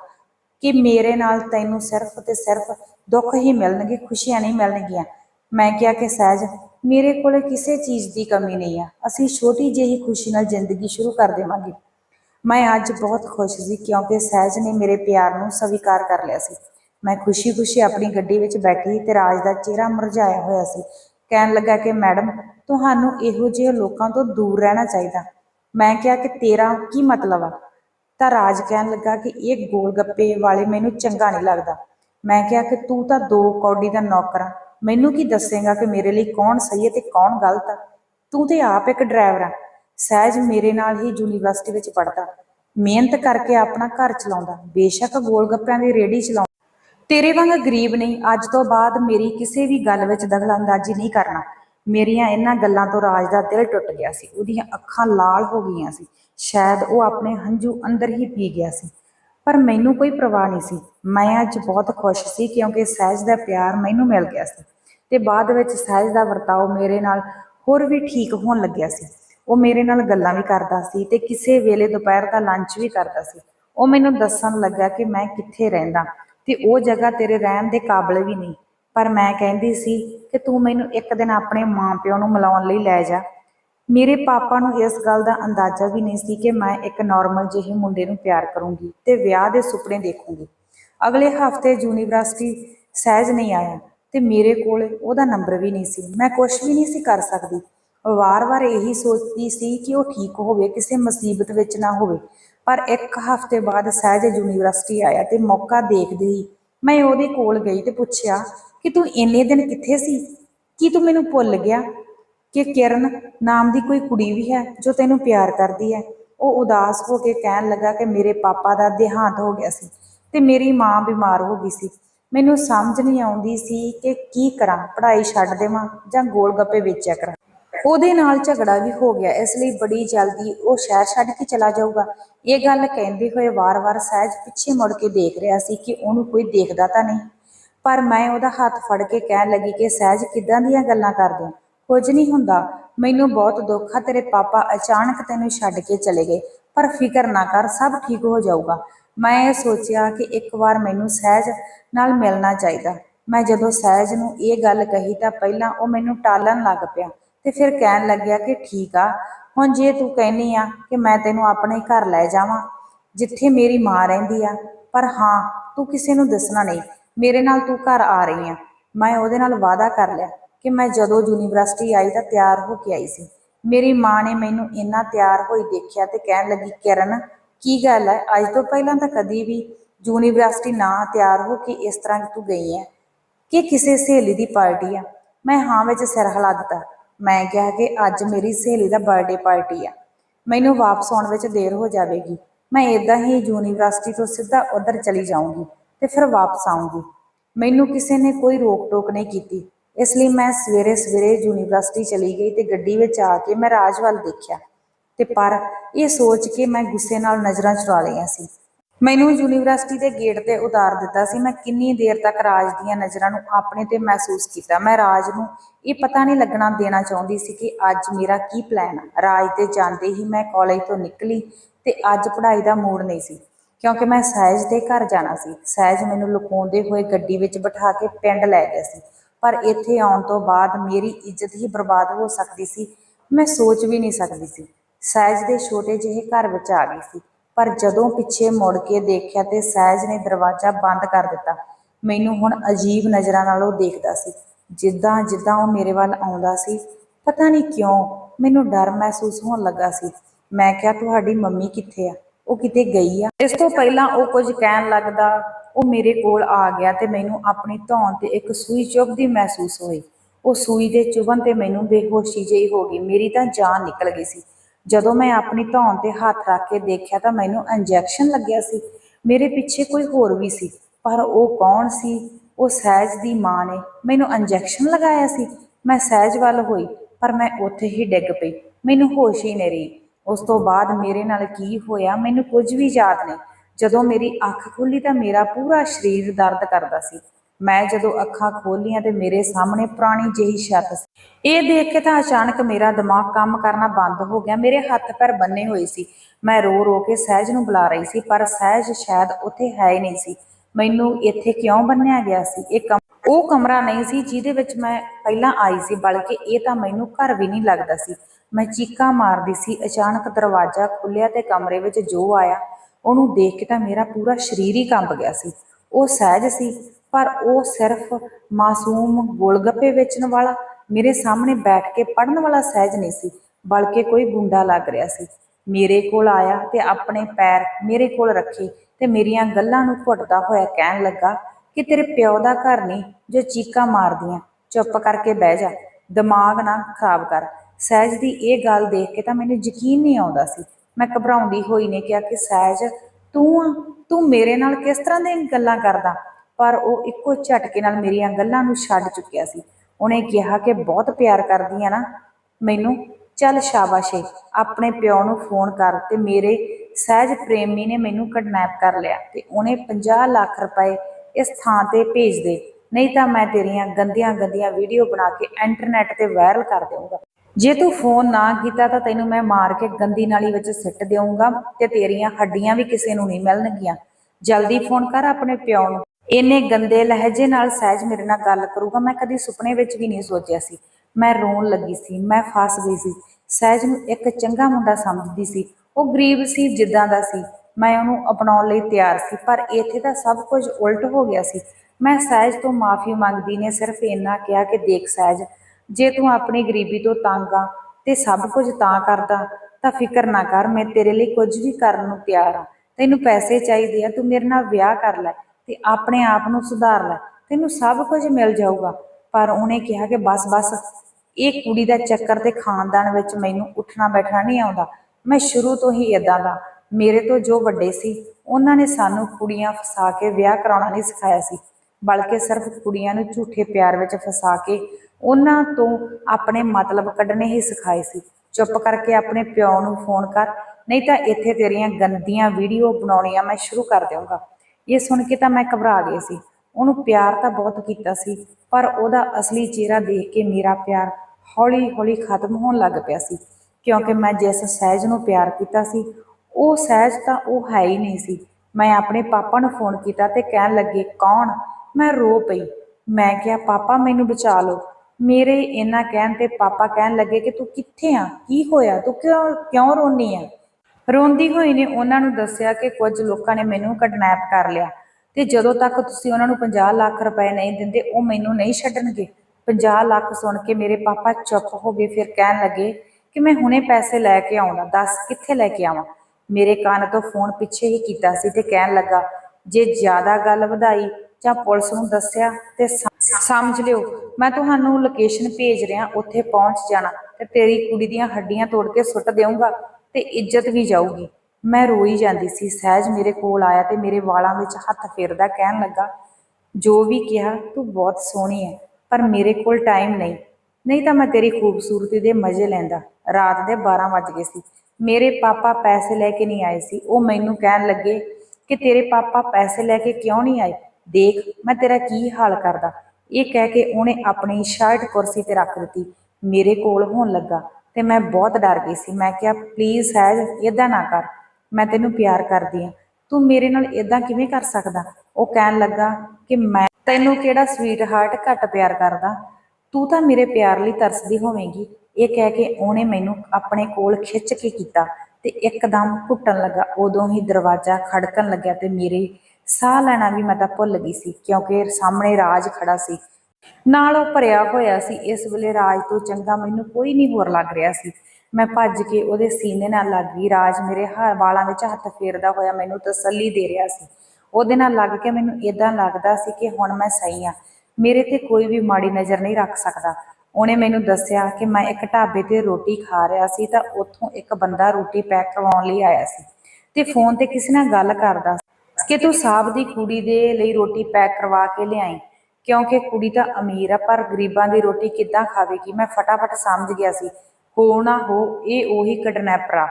ਕਿ ਮੇਰੇ ਨਾਲ ਤੈਨੂੰ ਸਿਰਫ ਤੇ ਸਿਰਫ ਦੁੱਖ ਹੀ ਮਿਲਣਗੇ, ਖੁਸ਼ੀਆਂ ਨਹੀਂ ਮਿਲਣਗੀਆਂ। ਮੈਂ ਕਿਹਾ ਕਿ ਸਹਿਜ, ਮੇਰੇ ਕੋਲੇ ਕਿਸੇ ਚੀਜ਼ ਦੀ ਕਮੀ ਨਹੀਂ ਆ। ਅਸੀਂ ਛੋਟੀ ਜਿਹੀ ਖੁਸ਼ੀ ਨਾਲ ਜ਼ਿੰਦਗੀ ਸ਼ੁਰੂ ਕਰ ਦੇਵਾਂਗੇ। ਮੈਂ ਅੱਜ ਬਹੁਤ ਖੁਸ਼ ਸੀ ਕਿਉਂਕਿ ਸਹਿਜ ਨੇ ਮੇਰੇ ਪਿਆਰ ਨੂੰ ਸਵੀਕਾਰ ਕਰ ਲਿਆ ਸੀ। ਮੈਂ ਖੁਸ਼ੀ-ਖੁਸ਼ੀ ਆਪਣੀ ਗੱਡੀ ਵਿੱਚ ਬੈਠੀ ਤੇ ਰਾਜ ਦਾ ਚਿਹਰਾ ਮੁਰਝਾਇਆ ਹੋਇਆ ਸੀ। ਕਹਿਣ ਲੱਗਾ ਕਿ, ਮੈਡਮ, ਤੁਹਾਨੂੰ ਇਹੋ ਜਿਹੇ ਲੋਕਾਂ ਤੋਂ ਦੂਰ ਰਹਿਣਾ ਚਾਹੀਦਾ। ਮੈਂ ਕਿਹਾ ਕਿ ਤੇਰਾ ਕੀ ਮਤਲਬ ਆ? ਤਾਂ ਰਾਜ ਕਹਿਣ ਲੱਗਾ ਕਿ, ਇਹ ਗੋਲ ਗੱਪੇ ਵਾਲੇ ਮੈਨੂੰ ਚੰਗਾ ਨਹੀਂ ਲੱਗਦਾ। ਮੈਂ ਕਿਹਾ ਕਿ ਤੂੰ ਤਾਂ ਦੋ ਕੌਡੀ ਦਾ ਨੌਕਰ ਆ। ਮੈਨੂੰ ਕੀ ਦੱਸੇਗਾ ਕਿ ਮੇਰੇ ਲਈ ਕੌਣ ਸਹੀ ਹੈ ਤੇ ਕੌਣ ਗਲਤ ਆ? ਤੂੰ ਤੇ ਆਪ ਇੱਕ ਡਰਾਈਵਰ ਆ। ਸਹਿਜ ਮੇਰੇ ਨਾਲ ਹੀ ਯੂਨੀਵਰਸਿਟੀ ਵਿੱਚ ਪੜਦਾ ਮਿਹਨਤ ਕਰਕੇ ਆਪਣਾ ਘਰ ਚਲਾਉਂਦਾ। ਬੇਸ਼ੱਕ ਗੋਲ ਗੱਪਿਆਂ ਦੀ ਰੇੜੀ ਚਲਾਉਂਦਾ। ਤੇਰੇ ਵਾਂਗ ਗਰੀਬ ਨਹੀਂ, ਅੱਜ ਤੋਂ ਬਾਅਦ ਮੇਰੀ ਕਿਸੇ ਵੀ ਗੱਲ ਵਿੱਚ ਦਖਲਅੰਦਾਜ਼ੀ ਨਹੀਂ ਕਰਨਾ। ਮੇਰੀਆਂ ਇਹਨਾਂ ਗੱਲਾਂ ਤੋਂ ਰਾਜ ਦਾ ਦਿਲ ਟੁੱਟ ਗਿਆ ਸੀ। ਉਹਦੀਆਂ ਅੱਖਾਂ ਲਾਲ ਹੋ ਗਈਆਂ ਸੀ। ਸ਼ਾਇਦ ਉਹ ਆਪਣੇ ਹੰਝੂ ਅੰਦਰ ਹੀ ਪੀ ਗਿਆ ਸੀ। ਪਰ ਮੈਨੂੰ ਕੋਈ ਪਰਵਾਹ ਨਹੀਂ ਸੀ। ਮੈਂ ਅੱਜ ਬਹੁਤ ਖੁਸ਼ ਸੀ ਕਿਉਂਕਿ ਸਹਿਜ ਦਾ ਪਿਆਰ ਮੈਨੂੰ ਮਿਲ ਗਿਆ ਸੀ। ਤੇ ਬਾਅਦ ਵਿੱਚ ਸਹਿਜ ਦਾ ਵਰਤਾਓ ਮੇਰੇ ਨਾਲ ਹੋਰ ਵੀ ਠੀਕ ਹੋਣ ਲੱਗਿਆ ਸੀ। ਉਹ ਮੇਰੇ ਨਾਲ ਗੱਲਾਂ ਵੀ ਕਰਦਾ ਸੀ ਤੇ ਕਿਸੇ ਵੇਲੇ ਦੁਪਹਿਰ ਦਾ ਲੰਚ ਵੀ ਕਰਦਾ ਸੀ। ਉਹ ਮੈਨੂੰ ਦੱਸਣ ਲੱਗਾ ਕਿ ਮੈਂ ਕਿੱਥੇ ਰਹਿੰਦਾ ਤੇ ਉਹ ਜਗ੍ਹਾ ਤੇਰੇ ਰਹਿਣ ਦੇ ਕਾਬਲ ਵੀ ਨਹੀਂ। ਪਰ ਮੈਂ ਕਹਿੰਦੀ ਸੀ ਕਿ ਤੂੰ ਮੈਨੂੰ ਇੱਕ ਦਿਨ ਆਪਣੇ ਮਾਂ ਪਿਓ ਨੂੰ ਮਿਲਾਉਣ ਲਈ ਲੈ ਜਾ। ਮੇਰੇ ਪਾਪਾ ਨੂੰ ਇਸ ਗੱਲ ਦਾ ਅੰਦਾਜ਼ਾ ਵੀ ਨਹੀਂ ਸੀ ਕਿ ਮੈਂ ਇੱਕ ਨਾਰਮਲ ਜਿਹੇ ਮੁੰਡੇ ਨੂੰ ਪਿਆਰ ਕਰੂੰਗੀ ਤੇ ਵਿਆਹ ਦੇ ਸੁਪਨੇ ਦੇਖੂੰਗੀ। ਅਗਲੇ ਹਫ਼ਤੇ ਯੂਨੀਵਰਸਿਟੀ ਸਹਿਜ ਨਹੀਂ ਆਇਆ ਤੇ ਮੇਰੇ ਕੋਲ ਉਹਦਾ ਨੰਬਰ ਵੀ ਨਹੀਂ ਸੀ। ਮੈਂ ਕੁਝ ਵੀ ਨਹੀਂ ਸੀ ਕਰ ਸਕਦੀ। ਵਾਰ-ਵਾਰ ਇਹੀ ਸੋਚਦੀ ਸੀ ਕਿ ਉਹ ਠੀਕ ਹੋਵੇ, ਕਿਸੇ ਮੁਸੀਬਤ ਵਿੱਚ ਨਾ ਹੋਵੇ। ਪਰ ਇੱਕ ਹਫ਼ਤੇ ਬਾਅਦ ਸਹਿਜ ਯੂਨੀਵਰਸਿਟੀ ਆਇਆ ਤੇ ਮੌਕਾ ਦੇਖਦੇ ਹੀ ਮੈਂ ਉਹਦੇ ਕੋਲ ਗਈ ਤੇ ਪੁੱਛਿਆ ਕਿ ਤੂੰ ਇੰਨੇ ਦਿਨ ਕਿੱਥੇ ਸੀ? ਕੀ ਤੂੰ ਮੈਨੂੰ ਭੁੱਲ ਗਿਆ ਕਿ ਕਿਰਨ ਨਾਮ ਦੀ ਕੋਈ ਕੁੜੀ ਵੀ ਹੈ ਜੋ ਤੈਨੂੰ ਪਿਆਰ ਕਰਦੀ ਹੈ? ਉਹ ਉਦਾਸ ਹੋ ਕੇ ਕਹਿਣ ਲੱਗਾ ਕਿ ਮੇਰੇ ਪਾਪਾ ਦਾ ਦੇਹਾਂਤ ਹੋ ਗਿਆ ਸੀ ਤੇ ਮੇਰੀ ਮਾਂ ਬਿਮਾਰ ਹੋ ਗਈ ਸੀ। ਮੈਨੂੰ ਸਮਝ ਨਹੀਂ ਆਉਂਦੀ ਸੀ ਕਿ ਕੀ ਕਰਾਂ, ਪੜ੍ਹਾਈ ਛੱਡ ਦੇਵਾਂ ਜਾਂ ਗੋਲ ਗੱਪੇ ਵੇਚਿਆ ਕਰਾਂ। ਉਹਦੇ ਨਾਲ ਝਗੜਾ ਵੀ ਹੋ ਗਿਆ। ਇਸ ਲਈ ਬੜੀ ਜਲਦੀ ਉਹ ਸ਼ਹਿਰ ਛੱਡ ਕੇ ਚਲਾ ਜਾਊਗਾ। ਇਹ ਗੱਲ ਕਹਿੰਦੇ ਹੋਏ ਵਾਰ-ਵਾਰ ਸਹਿਜ ਪਿੱਛੇ ਮੁੜ ਕੇ ਦੇਖ ਰਿਹਾ ਸੀ ਕਿ ਉਹਨੂੰ ਕੋਈ ਦੇਖਦਾ ਤਾਂ ਨਹੀਂ। ਪਰ ਮੈਂ ਉਹਦਾ ਹੱਥ ਫੜ ਕੇ ਕਹਿਣ ਲੱਗੀ ਕਿ ਸਹਿਜ, ਕਿੱਦਾਂ ਦੀਆਂ ਗੱਲਾਂ ਕਰਦੇ ਹੋ? ਕੁਝ ਨਹੀਂ ਹੁੰਦਾ। ਮੈਨੂੰ ਬਹੁਤ ਦੁੱਖ ਆ, ਤੇਰੇ ਪਾਪਾ ਅਚਾਨਕ ਤੈਨੂੰ ਛੱਡ ਕੇ ਚਲੇ ਗਏ। ਪਰ ਫਿਕਰ ਨਾ ਕਰ, ਸਭ ਠੀਕ ਹੋ ਜਾਊਗਾ। ਮੈਂ ਇਹ ਸੋਚਿਆ ਕਿ ਇੱਕ ਵਾਰ ਮੈਨੂੰ ਸਹਿਜ ਨਾਲ ਮਿਲਣਾ ਚਾਹੀਦਾ। ਮੈਂ ਜਦੋਂ ਸਹਿਜ ਨੂੰ ਇਹ ਗੱਲ ਕਹੀ ਤਾਂ ਪਹਿਲਾਂ ਉਹ ਮੈਨੂੰ ਟਾਲਣ ਲੱਗ ਪਿਆ। ਤੇ ਫਿਰ ਕਹਿਣ ਲੱਗਿਆ ਕਿ ਠੀਕ ਆ। ਹੁਣ ਜੇ ਤੂੰ ਕਹਿਨੀ ਆ ਕਿ ਮੈਂ ਤੈਨੂੰ ਆਪਣੇ ਘਰ ਲੈ ਜਾਵਾਂ, ਜਿੱਥੇ ਮੇਰੀ ਮਾਂ ਰਹਿੰਦੀ ਆ, ਪਰ ਹਾਂ, ਤੂੰ ਕਿਸੇ ਨੂੰ ਦੱਸਣਾ ਨਹੀਂ। ਮੇਰੇ ਨਾਲ ਤੂੰ ਘਰ ਆ ਰਹੀ ਆ। ਮੈਂ ਉਹਦੇ ਨਾਲ ਵਾਅਦਾ ਕਰ ਲਿਆ ਕਿ ਮੈਂ ਜਦੋਂ ਯੂਨੀਵਰਸਿਟੀ ਆਈ ਤਾਂ ਤਿਆਰ ਹੋ ਕੇ ਆਈ ਸੀ। ਮੇਰੀ ਮਾਂ ਨੇ ਮੈਨੂੰ ਇੰਨਾ ਤਿਆਰ ਹੋਈ ਦੇਖਿਆ ਤੇ ਕਹਿਣ ਲੱਗੀ, ਕਿਰਨ, ਕੀ ਗੱਲ ਹੈ ਅੱਜ ਤੋਂ ਪਹਿਲਾਂ ਤਾਂ ਕਦੀ ਵੀ ਯੂਨੀਵਰਸਿਟੀ ਨਾ ਤਿਆਰ ਹੋ ਕੇ ਇਸ ਤਰ੍ਹਾਂ ਤੂੰ ਗਈ ਹੈ ਕਿ ਕਿਸੇ ਸਹੇਲੀ ਦੀ ਪਾਰਟੀ ਆ? ਮੈਂ ਹਾਂ ਵਿੱਚ ਸਿਰ ਹਿਲਾ ਦਿੱਤਾ। ਮੈਂ ਕਿਹਾ ਕਿ ਅੱਜ ਮੇਰੀ ਸਹੇਲੀ ਦਾ ਬਰਥਡੇ ਪਾਰਟੀ ਆ। ਮੈਨੂੰ ਵਾਪਸ ਆਉਣ ਵਿੱਚ ਦੇਰ ਹੋ ਜਾਵੇਗੀ। ਮੈਂ ਇਦਾਂ ਹੀ ਯੂਨੀਵਰਸਿਟੀ ਤੋਂ ਸਿੱਧਾ ਉਧਰ ਚਲੀ ਜਾਊਂਗੀ ਤੇ ਫਿਰ ਵਾਪਸ ਆਊਂਗੀ। ਮੈਨੂੰ ਕਿਸੇ ਨੇ ਕੋਈ ਰੋਕ ਟੋਕ ਨਹੀਂ ਕੀਤੀ। ਇਸ ਲਈ ਮੈਂ ਸਵੇਰੇ ਸਵੇਰੇ ਯੂਨੀਵਰਸਿਟੀ ਚਲੀ ਗਈ ਤੇ ਗੱਡੀ ਵਿੱਚ ਆ ਕੇ ਮੈਂ ਰਾਜ ਵੱਲ ਦੇਖਿਆ। ਤੇ ਪਰ ਇਹ ਸੋਚ ਕੇ ਮੈਂ ਗੁੱਸੇ ਨਾਲ ਨਜ਼ਰਾਂ ਚੁਰਾ ਲਈਆਂ ਸੀ। ਮੈਨੂੰ ਯੂਨੀਵਰਸਿਟੀ ਦੇ ਗੇਟ ਤੇ ਉਤਾਰ ਦਿੱਤਾ ਸੀ। ਮੈਂ ਕਿੰਨੀ ਦੇਰ ਤੱਕ ਰਾਜ ਦੀਆਂ ਨਜ਼ਰਾਂ ਨੂੰ ਆਪਣੇ ਤੇ ਮਹਿਸੂਸ ਕੀਤਾ। ਮੈਂ ਰਾਜ ਨੂੰ ਇਹ ਪਤਾ ਨਹੀਂ ਲੱਗਣਾ ਦੇਣਾ ਚਾਹੁੰਦੀ ਸੀ ਕਿ ਅੱਜ ਮੇਰਾ ਕੀ ਪਲਾਨ ਆ। ਰਾਜ ਤੇ ਜਾਂਦੇ ਹੀ ਮੈਂ ਕਾਲਜ ਤੋਂ ਨਿਕਲੀ ਤੇ ਅੱਜ ਪੜ੍ਹਾਈ ਦਾ ਮੂਡ ਨਹੀਂ ਸੀ, ਕਿਉਂਕਿ ਮੈਂ ਸਹਿਜ ਦੇ ਘਰ ਜਾਣਾ ਸੀ। ਸਹਿਜ ਮੈਨੂੰ ਲੁਕਾਉਂਦੇ ਹੋਏ ਗੱਡੀ ਵਿੱਚ ਬਿਠਾ ਕੇ ਪਿੰਡ ਲੈ ਗਿਆ ਸੀ। ਪਰ ਇੱਥੇ ਆਉਣ ਤੋਂ ਬਾਅਦ ਮੇਰੀ ਇੱਜ਼ਤ ਹੀ ਬਰਬਾਦ ਹੋ ਸਕਦੀ ਸੀ। ਮੈਂ ਸੋਚ ਵੀ ਨਹੀਂ ਸਕਦੀ ਸੀ। ਸਹਿਜ ਦੇ ਛੋਟੇ ਜਿਹੇ ਘਰ ਵਿੱਚ ਆ ਗਈ ਸੀ। ਪਰ ਜਦੋਂ ਪਿੱਛੇ ਮੁੜ ਕੇ ਦੇਖਿਆ ਤੇ ਸਹਿਜ ਨੇ ਦਰਵਾਜ਼ਾ ਬੰਦ ਕਰ ਦਿੱਤਾ। ਮੈਨੂੰ ਹੁਣ ਅਜੀਬ ਨਜ਼ਰਾਂ ਨਾਲ ਉਹ ਦੇਖਦਾ ਸੀ। ਜਿੱਦਾਂ ਜਿੱਦਾਂ ਉਹ ਮੇਰੇ ਵੱਲ ਆਉਂਦਾ ਸੀ। ਪਤਾ ਨਹੀਂ ਕਿਉਂ ਮੈਨੂੰ ਡਰ ਮਹਿਸੂਸ ਹੋਣ ਲੱਗਾ ਸੀ। ਮੈਂ ਕਿਹਾ, ਤੁਹਾਡੀ ਮੰਮੀ ਕਿੱਥੇ ਆ? ਉਹ ਕਿਤੇ ਗਈ ਆ? ਇਸ ਤੋਂ ਪਹਿਲਾਂ ਉਹ ਕੁਝ ਕਹਿਣ ਲੱਗਦਾ, ਉਹ ਮੇਰੇ ਕੋਲ ਆ ਗਿਆ ਤੇ ਮੈਨੂੰ ਆਪਣੀ ਧੌਣ ਤੇ ਇੱਕ ਸੂਈ ਚੁੱਭਦੀ ਮਹਿਸੂਸ ਹੋਈ। ਉਹ ਸੂਈ ਦੇ ਚੁਭਣ ਤੇ ਮੈਨੂੰ ਬੇਹੋਸ਼ੀ ਜਿਹੀ ਹੋ ਗਈ। ਮੇਰੀ ਤਾਂ ਜਾਨ ਨਿਕਲ ਗਈ ਸੀ। ਜਦੋਂ ਮੈਂ ਆਪਣੀ ਧੌਣ ਤੇ ਹੱਥ ਰੱਖ ਕੇ ਦੇਖਿਆ ਤਾਂ ਮੈਨੂੰ ਇੰਜੈਕਸ਼ਨ ਲੱਗਿਆ ਸੀ। ਮੇਰੇ ਪਿੱਛੇ ਕੋਈ ਹੋਰ ਵੀ ਸੀ, ਪਰ ਉਹ ਕੌਣ ਸੀ? ਉਹ ਸਹਿਜ ਦੀ ਮਾਂ ਨੇ ਮੈਨੂੰ ਇੰਜੈਕਸ਼ਨ ਲਗਾਇਆ ਸੀ। ਮੈਂ ਸਹਿਜ ਵੱਲ ਹੋਈ, ਪਰ ਮੈਂ ਉੱਥੇ ਹੀ ਡਿੱਗ ਪਈ। ਮੈਨੂੰ ਹੋਸ਼ ਹੀ ਨਹੀਂ ਰਹੀ। ਉਸ ਤੋਂ ਬਾਅਦ ਮੇਰੇ ਨਾਲ ਕੀ ਹੋਇਆ ਮੈਨੂੰ ਕੁਝ ਵੀ ਯਾਦ ਨਹੀਂ। ਜਦੋਂ ਮੇਰੀ ਅੱਖ ਖੁੱਲੀ ਤਾਂ ਮੇਰਾ ਪੂਰਾ ਸਰੀਰ ਦਰਦ ਕਰਦਾ ਸੀ। ਮੈਂ ਜਦੋਂ ਅੱਖਾਂ ਖੋਲੀਆਂ ਤੇ ਮੇਰੇ ਸਾਹਮਣੇ ਪੁਰਾਣੀ ਜਿਹੀ ਛੱਤ ਸੀ। ਇਹ ਦੇਖ ਕੇ ਤਾਂ ਅਚਾਨਕ ਮੇਰਾ ਦਿਮਾਗ ਕੰਮ ਕਰਨਾ ਬੰਦ ਹੋ ਗਿਆ। ਮੇਰੇ ਹੱਥ ਪੈਰ ਬੰਨੇ ਹੋਏ ਸੀ। ਮੈਂ ਰੋ ਰੋ ਕੇ ਸਹਿਜ ਨੂੰ ਬੁਲਾ ਰਹੀ ਸੀ, ਪਰ ਸਹਿਜ ਸ਼ਾਇਦ ਉੱਥੇ ਹੈ ਹੀ ਨਹੀਂ ਸੀ। ਮੈਨੂੰ ਇੱਥੇ ਕਿਉਂ ਬੰਨਿਆ ਗਿਆ ਸੀ? ਇਹ ਕਮ ਉਹ ਕਮਰਾ ਨਹੀਂ ਸੀ ਜਿਹਦੇ ਵਿੱਚ ਮੈਂ ਪਹਿਲਾਂ ਆਈ ਸੀ, ਬਲਕਿ ਇਹ ਤਾਂ ਮੈਨੂੰ ਘਰ ਵੀ ਨਹੀਂ ਲੱਗਦਾ ਸੀ। ਮੈਂ ਚੀਕਾਂ ਮਾਰਦੀ ਸੀ। ਅਚਾਨਕ ਦਰਵਾਜ਼ਾ ਖੁੱਲਿਆ ਤੇ ਕਮਰੇ ਵਿੱਚ ਜੋ ਆਇਆ, ਉਹਨੂੰ ਦੇਖ ਕੇ ਤਾਂ ਮੇਰਾ ਪੂਰਾ ਸਰੀਰ ਹੀ ਕੰਬ ਗਿਆ ਸੀ। ਉਹ ਸਹਿਜ ਸੀ। ਪਰ ਉਹ ਸਿਰਫ ਮਾਸੂਮ ਗੋਲਗੱਪੇ ਵੇਚਣ ਵਾਲਾ, ਮੇਰੇ ਸਾਹਮਣੇ ਬੈਠ ਕੇ ਪੜਨ ਵਾਲਾ ਸਹਿਜ ਨਹੀਂ ਸੀ, ਬਲਕਿ ਕੋਈ ਗੁੰਡਾ ਲੱਗ ਰਿਹਾ ਸੀ। ਮੇਰੇ ਕੋਲ ਆਇਆ ਤੇ ਆਪਣੇ ਪੈਰ ਮੇਰੇ ਕੋਲ ਰੱਖੇ ਤੇ ਮੇਰੀਆਂ ਗੱਲਾਂ ਨੂੰ ਘੁੱਟਦਾ ਹੋਇਆ ਕਹਿਣ ਲੱਗਾ, ਕਿ ਤੇਰੇ ਪਿਓ ਦਾ ਘਰ ਨਹੀਂ, ਜੋ ਚੀਕਾਂ ਮਾਰਦੀਆਂ। ਚੁੱਪ ਕਰਕੇ ਬਹਿ ਜਾ, ਦਿਮਾਗ ਨਾ ਖਰਾਬ ਕਰ। ਸਹਿਜ ਦੀ ਇਹ ਗੱਲ ਦੇਖ ਕੇ ਤਾਂ ਮੈਨੂੰ ਯਕੀਨ ਨਹੀਂ ਆਉਂਦਾ ਸੀ। ਮੈਂ ਘਬਰਾਉਂਦੀ ਹੋਈ ਨੇ ਕਿਹਾ ਕਿ ਸਹਿਜ, ਤੂੰ ਤੂੰ ਮੇਰੇ ਨਾਲ ਕਿਸ ਤਰ੍ਹਾਂ ਦੀਆਂ ਗੱਲਾਂ ਕਰਦਾ? ਪਰ ਉਹ ਇੱਕੋ ਝਟਕੇ ਨਾਲ ਮੇਰੀਆਂ ਗੱਲਾਂ ਨੂੰ ਛੱਡ ਚੁੱਕਿਆ ਸੀ। ਉਹਨੇ ਕਿਹਾ ਕਿ ਬਹੁਤ ਪਿਆਰ ਕਰਦੀ ਆ ਨਾ। ਮੈਨੂੰ, ਚੱਲ ਸ਼ਾਬਾਸ਼ ਆਪਣੇ ਪਿਓ ਨੂੰ ਫੋਨ ਕਰ ਤੇ ਮੇਰੇ ਸਹਿਜ ਪ੍ਰੇਮੀ ਨੇ ਮੈਨੂੰ ਕਿਡਨੈਪ ਕਰ ਲਿਆ ਤੇ ਉਹਨੇ 50 ਲੱਖ ਰੁਪਏ ਇਸ ਥਾਂ ਤੇ ਭੇਜ ਦੇ। ਨਹੀਂ ਤਾਂ ਮੈਂ ਤੇਰੀਆਂ ਗੰਦੀਆਂ ਗੰਦੀਆਂ ਵੀਡੀਓ ਬਣਾ ਕੇ ਇੰਟਰਨੈਟ ਤੇ ਵਾਇਰਲ ਕਰ ਦੇਵਾਂਗਾ ਜੇ ਤੂੰ ਫੋਨ ਨਾ ਕੀਤਾ ਤਾਂ ਤੈਨੂੰ ਮੈਂ ਮਾਰ ਕੇ ਗੰਦੀ ਨਾਲੀ ਵਿੱਚ ਸਿੱਟ ਦੇਵਾਂਗਾ ਤੇ ਤੇਰੀਆਂ ਹੱਡੀਆਂ ਵੀ ਕਿਸੇ ਨੂੰ ਨਹੀਂ ਮਿਲਣਗੀਆਂ। ਜਲਦੀ ਫੋਨ ਕਰ ਆਪਣੇ ਪਿਓ ਨੂੰ। ਇੰਨੇ ਗੰਦੇ ਲਹਿਜੇ ਨਾਲ ਸਹਿਜ ਮੇਰੇ ਨਾਲ ਗੱਲ ਕਰੂਗਾ। ਮੈਂ ਕਦੀ ਸੁਪਨੇ ਵਿੱਚ ਵੀ ਨਹੀਂ ਸੋਚਿਆ ਸੀ। ਮੈਂ ਰੋਣ ਲੱਗੀ ਸੀ, ਮੈਂ ਫਸ ਗਈ ਸੀ। ਸਹਿਜ ਨੂੰ ਇੱਕ ਚੰਗਾ ਮੁੰਡਾ ਸਮਝਦੀ ਸੀ। ਉਹ ਗਰੀਬ ਸੀ, ਜਿੱਦਾਂ ਦਾ ਸੀ। ਮੈਂ ਉਹਨੂੰ ਅਪਣਾਉਣ ਲਈ ਤਿਆਰ ਸੀ, ਪਰ ਇੱਥੇ ਤਾਂ ਸਭ ਕੁਝ ਉਲਟ ਹੋ ਗਿਆ ਸੀ। ਮੈਂ ਸਹਿਜ ਤੋਂ ਮਾਫੀ ਮੰਗਦੀ ਨੇ ਸਿਰਫ ਇੰਨਾ ਕਿਹਾ ਕਿ ਦੇਖ ਸਹਿਜ, ਜੇ ਤੂੰ ਆਪਣੀ ਗਰੀਬੀ ਤੋਂ ਤੰਗ ਆ ਤੇ ਸਭ ਕੁਝ ਤਾਂ ਕਰਦਾ, ਤਾਂ ਫਿਕਰ ਨਾ ਕਰ। ਮੈਂ ਤੇਰੇ ਲਈ ਕੁਝ ਵੀ ਕਰਨ ਨੂੰ ਤਿਆਰ ਆ। ਤੈਨੂੰ ਪੈਸੇ ਚਾਹੀਦੇ ਆ, ਤੂੰ ਮੇਰੇ ਨਾਲ ਵਿਆਹ ਕਰ ਲੈ। ਤੇ ਆਪਣੇ ਆਪ ਨੂੰ ਸੁਧਾਰ ਲੈ। ਤੈਨੂੰ ਸਭ ਕੁਝ ਮਿਲ ਜਾਊਗਾ। ਪਰ ਉਹਨੇ ਕਿਹਾ ਕਿ ਬਸ ਬਸ, ਇਹ ਕੁੜੀ ਦਾ ਚੱਕਰ ਤੇ ਖਾਨਦਾਨ ਵਿੱਚ ਮੈਨੂੰ ਉੱਠਣਾ ਬੈਠਣਾ ਨਹੀਂ ਆਉਂਦਾ। ਮੈਂ ਸ਼ੁਰੂ ਤੋਂ ਹੀ ਇਦਾਂ ਦਾ। ਮੇਰੇ ਤੋਂ ਜੋ ਵੱਡੇ ਸੀ, ਉਹਨਾਂ ਨੇ ਸਾਨੂੰ ਕੁੜੀਆਂ ਫਸਾ ਕੇ ਵਿਆਹ ਕਰਾਉਣਾ ਨਹੀਂ ਸਿਖਾਇਆ ਸੀ। ਬਲਕਿ ਸਿਰਫ ਕੁੜੀਆਂ ਨੂੰ ਝੂਠੇ ਪਿਆਰ ਵਿੱਚ ਫਸਾ ਕੇ ਉਹਨਾਂ ਤੋਂ ਆਪਣੇ ਮਤਲਬ ਕੱਢਣੇ ਹੀ ਸਿਖਾਏ ਸੀ। ਚੁੱਪ ਕਰਕੇ ਆਪਣੇ ਪਿਓ ਨੂੰ ਫੋਨ ਕਰ, ਨਹੀਂ ਤਾਂ ਇੱਥੇ ਤੇਰੀਆਂ ਗੰਦੀਆਂ ਵੀਡੀਓ ਬਣਾਉਣੀਆਂ ਮੈਂ ਸ਼ੁਰੂ ਕਰ ਦੇਵਾਂਗਾ। ਇਹ ਸੁਣ ਕੇ ਤਾਂ ਮੈਂ ਘਬਰਾ ਗਈ ਸੀ। ਉਹਨੂੰ ਪਿਆਰ ਤਾਂ ਬਹੁਤ ਕੀਤਾ ਸੀ, ਪਰ ਉਹਦਾ ਅਸਲੀ ਚਿਹਰਾ ਦੇਖ ਕੇ ਮੇਰਾ ਪਿਆਰ ਹੌਲੀ-ਹੌਲੀ ਖਤਮ ਹੋਣ ਲੱਗ ਪਿਆ ਸੀ, ਕਿਉਂਕਿ ਮੈਂ ਜਿਸ ਸਹਿਜ ਨੂੰ ਪਿਆਰ ਕੀਤਾ ਸੀ, ਉਹ ਸਹਿਜ ਤਾਂ ਉਹ ਹੈ ਹੀ ਨਹੀਂ ਸੀ। ਮੈਂ ਆਪਣੇ ਪਾਪਾ ਨੂੰ ਫੋਨ ਕੀਤਾ ਤੇ ਕਹਿਣ ਲੱਗੇ, ਕੌਣ? ਮੈਂ ਰੋ ਪਈ। ਮੈਂ ਕਿਹਾ, ਪਾਪਾ, ਮੈਨੂੰ ਬਚਾ ਲਓ। ਮੇਰੇ ਇਹਨਾਂ ਕਹਿਣ ਤੇ ਪਾਪਾ ਕਹਿਣ ਲੱਗੇ ਕਿ, ਤੂੰ ਕਿੱਥੇ ਆ? ਕੀ ਹੋਇਆ? ਤੂੰ ਕਿਉਂ ਕਿਉਂ ਰੋਨੀ ਆ? ਰੋਂਦੀ ਹੋਈ ਨੇ ਉਹਨਾਂ ਨੂੰ ਦੱਸਿਆ ਕਿ ਕੁਝ ਲੋਕਾਂ ਨੇ ਮੈਨੂੰ ਕਿਡਨੈਪ ਕਰ ਲਿਆ ਤੇ ਜਦੋਂ ਤੱਕ ਤੁਸੀਂ ਉਹਨਾਂ ਨੂੰ 50 ਲੱਖ ਰੁਪਏ ਨਹੀਂ ਦਿੰਦੇ, ਉਹ ਮੈਨੂੰ ਨਹੀਂ ਛੱਡਣਗੇ। 50 ਲੱਖ ਸੁਣ ਕੇ ਮੇਰੇ ਪਾਪਾ ਚੁੱਪ ਹੋ ਗਏ, ਫਿਰ ਕਹਿਣ ਲੱਗੇ ਕਿ ਮੈਂ ਹੁਣੇ ਪੈਸੇ ਲੈ ਕੇ ਆਉਣਾ ਦੱਸ ਕਿੱਥੇ ਲੈ ਕੇ ਆਵਾਂ? ਮੇਰੇ ਕੰਨ ਤੋਂ ਫੋਨ ਪਿੱਛੇ ਹੀ ਕੀਤਾ ਸੀ ਤੇ ਕਹਿਣ ਲੱਗਾ, ਜੇ ਜ਼ਿਆਦਾ ਗੱਲ ਵਧਾਈ ਜਾਂ ਪੁਲਿਸ ਨੂੰ ਦੱਸਿਆ ਤੇ ਸਮਝ ਲਿਓ, ਮੈਂ ਤੁਹਾਨੂੰ ਲੋਕੇਸ਼ਨ ਭੇਜ ਰਿਹਾ, ਉੱਥੇ ਪਹੁੰਚ ਜਾਣਾ ਤੇ ਤੇਰੀ ਕੁੜੀ ਦੀਆਂ ਹੱਡੀਆਂ ਤੋੜ ਕੇ ਸੁੱਟ ਦੇਵਾਂਗਾ ਤੇ ਇੱਜ਼ਤ ਵੀ ਜਾਊਗੀ। ਮੈਂ ਰੋਈ ਜਾਂਦੀ ਸੀ, ਸਹਿਜ ਮੇਰੇ ਕੋਲ ਆਇਆ ਤੇ ਮੇਰੇ ਵਾਲਾਂ ਵਿੱਚ ਹੱਥ ਫੇਰਦਾ ਕਹਿਣ ਲੱਗਾ, ਜੋ ਵੀ ਕਿਹਾ, ਤੂੰ ਬਹੁਤ ਸੋਹਣੀ ਹੈ, ਪਰ ਮੇਰੇ ਕੋਲ ਟਾਈਮ ਨਹੀਂ। ਨਹੀਂ ਤਾਂ ਮੈਂ ਤੇਰੀ ਖੂਬਸੂਰਤੀ ਦੇ ਮਜ਼ੇ ਲੈਂਦਾ। ਰਾਤ ਦੇ 12 ਵੱਜ ਗਏ ਸੀ। ਮੇਰੇ ਪਾਪਾ ਪੈਸੇ ਲੈ ਕੇ ਨਹੀਂ ਆਏ ਸੀ। ਉਹ ਮੈਨੂੰ ਕਹਿਣ ਲੱਗੇ ਕਿ ਤੇਰੇ ਪਾਪਾ ਪੈਸੇ ਲੈ ਕੇ ਕਿਉਂ ਨਹੀਂ ਆਏ? ਦੇਖ, ਮੈਂ ਤੇਰਾ ਕੀ ਹਾਲ ਕਰਦਾ? ਇਹ ਕਹਿ ਕੇ ਉਹਨੇ ਆਪਣੀ ਸ਼ਰਟ ਕੁਰਸੀ ਤੇ ਰੱਖ ਦਿੱਤੀ। ਮੇਰੇ ਕੋਲ ਹੋਣ ਲੱਗਾ ਤੇ ਮੈਂ ਬਹੁਤ ਡਰ ਗਈ ਸੀ। ਮੈਂ ਕਿਹਾ ਪਲੀਜ਼ ਸਹਿਜ ਇਦਾਂ ਨਾ ਕਰ। ਮੈਂ ਤੈਨੂੰ ਪਿਆਰ ਕਰਦੀ ਆ। ਤੂੰ ਮੇਰੇ ਨਾਲ ਇਦਾਂ ਕਿਵੇਂ ਕਰ ਸਕਦਾ? ਉਹ ਕਹਿਣ ਲੱਗਾ ਕਿ ਮੈਂ ਤੈਨੂੰ ਕਿਹੜਾ ਸਵੀਟ ਹਾਰਟ ਘੱਟ ਪਿਆਰ ਕਰਦਾ? ਤੂੰ ਤਾਂ ਮੇਰੇ ਪਿਆਰ ਲਈ ਤਰਸਦੀ ਹੋਵੇਂਗੀ। ਇਹ ਕਹਿ ਕੇ ਉਹਨੇ ਮੈਨੂੰ ਆਪਣੇ ਕੋਲ ਖਿੱਚ ਕੇ ਕੀਤਾ ਤੇ ਇੱਕਦਮ ਘੁੱਟਣ ਲੱਗਾ। ਉਦੋਂ ਹੀ ਦਰਵਾਜ਼ਾ ਖੜਕਣ ਲੱਗਿਆ ਤੇ ਮੇਰੇ ਸਾਹ ਲੈਣਾ ਵੀ ਮੈਂ ਤਾਂ ਭੁੱਲ ਗਈ ਸੀ, ਕਿਉਂਕਿ ਸਾਹਮਣੇ ਰਾਜ ਖੜਾ ਸੀ। ਨਾਲ ਉਹ ਭਰਿਆ ਹੋਇਆ ਸੀ। ਇਸ ਵੇਲੇ ਰਾਜ ਤੋਂ ਚੰਗਾ ਮੈਨੂੰ ਕੋਈ ਨਹੀਂ ਹੋਰ ਲੱਗ ਰਿਹਾ ਸੀ। ਮੈਂ ਭੱਜ ਕੇ ਉਹਦੇ ਸੀਨੇ ਨਾਲ ਲੱਗ ਗਈ। ਰਾਜ ਮੇਰੇ ਹਾ- ਵਾਲਾਂ ਵਿੱਚ ਹੱਥ ਫੇਰਦਾ ਹੋਇਆ ਮੈਨੂੰ ਤਸੱਲੀ ਦੇ ਰਿਹਾ ਸੀ। ਉਹਦੇ ਨਾਲ ਲੱਗ ਕੇ ਮੈਨੂੰ ਇਦਾਂ ਲੱਗਦਾ ਸੀ ਕਿ ਹੁਣ ਮੈਂ ਸਹੀ ਆ ਮੇਰੇ ਤੇ ਕੋਈ ਵੀ ਮਾੜੀ ਨਜ਼ਰ ਨਹੀਂ ਰੱਖ ਸਕਦਾ। ਉਹਨੇ ਮੈਨੂੰ ਦੱਸਿਆ ਕਿ ਮੈਂ ਇੱਕ ਢਾਬੇ ਤੇ ਰੋਟੀ ਖਾ ਰਿਹਾ ਸੀ ਤਾਂ ਉੱਥੋਂ ਇੱਕ ਬੰਦਾ ਰੋਟੀ ਪੈਕ ਕਰਵਾਉਣ ਲਈ ਆਇਆ ਸੀ ਤੇ ਫੋਨ ਤੇ ਕਿਸੇ ਨਾਲ ਗੱਲ ਕਰਦਾ ਕਿ ਤੂੰ ਸਾਹਬ ਦੀ ਕੁੜੀ ਦੇ ਲਈ ਰੋਟੀ ਪੈਕ ਕਰਵਾ ਕੇ ਲਿਆਈ। ਕਿਉਂਕਿ ਕੁੜੀ ਤਾਂ ਅਮੀਰ ਆ, ਪਰ ਗਰੀਬਾਂ ਦੀ ਰੋਟੀ ਕਿੱਦਾਂ ਖਾਵੇਗੀ? ਮੈਂ ਫਟਾਫਟ ਸਮਝ ਗਿਆ ਸੀ। ਹੋ ਨਾ ਹੋ, ਇਹ ਉਹੀ ਕਿਡਨੈਪਰ ਆ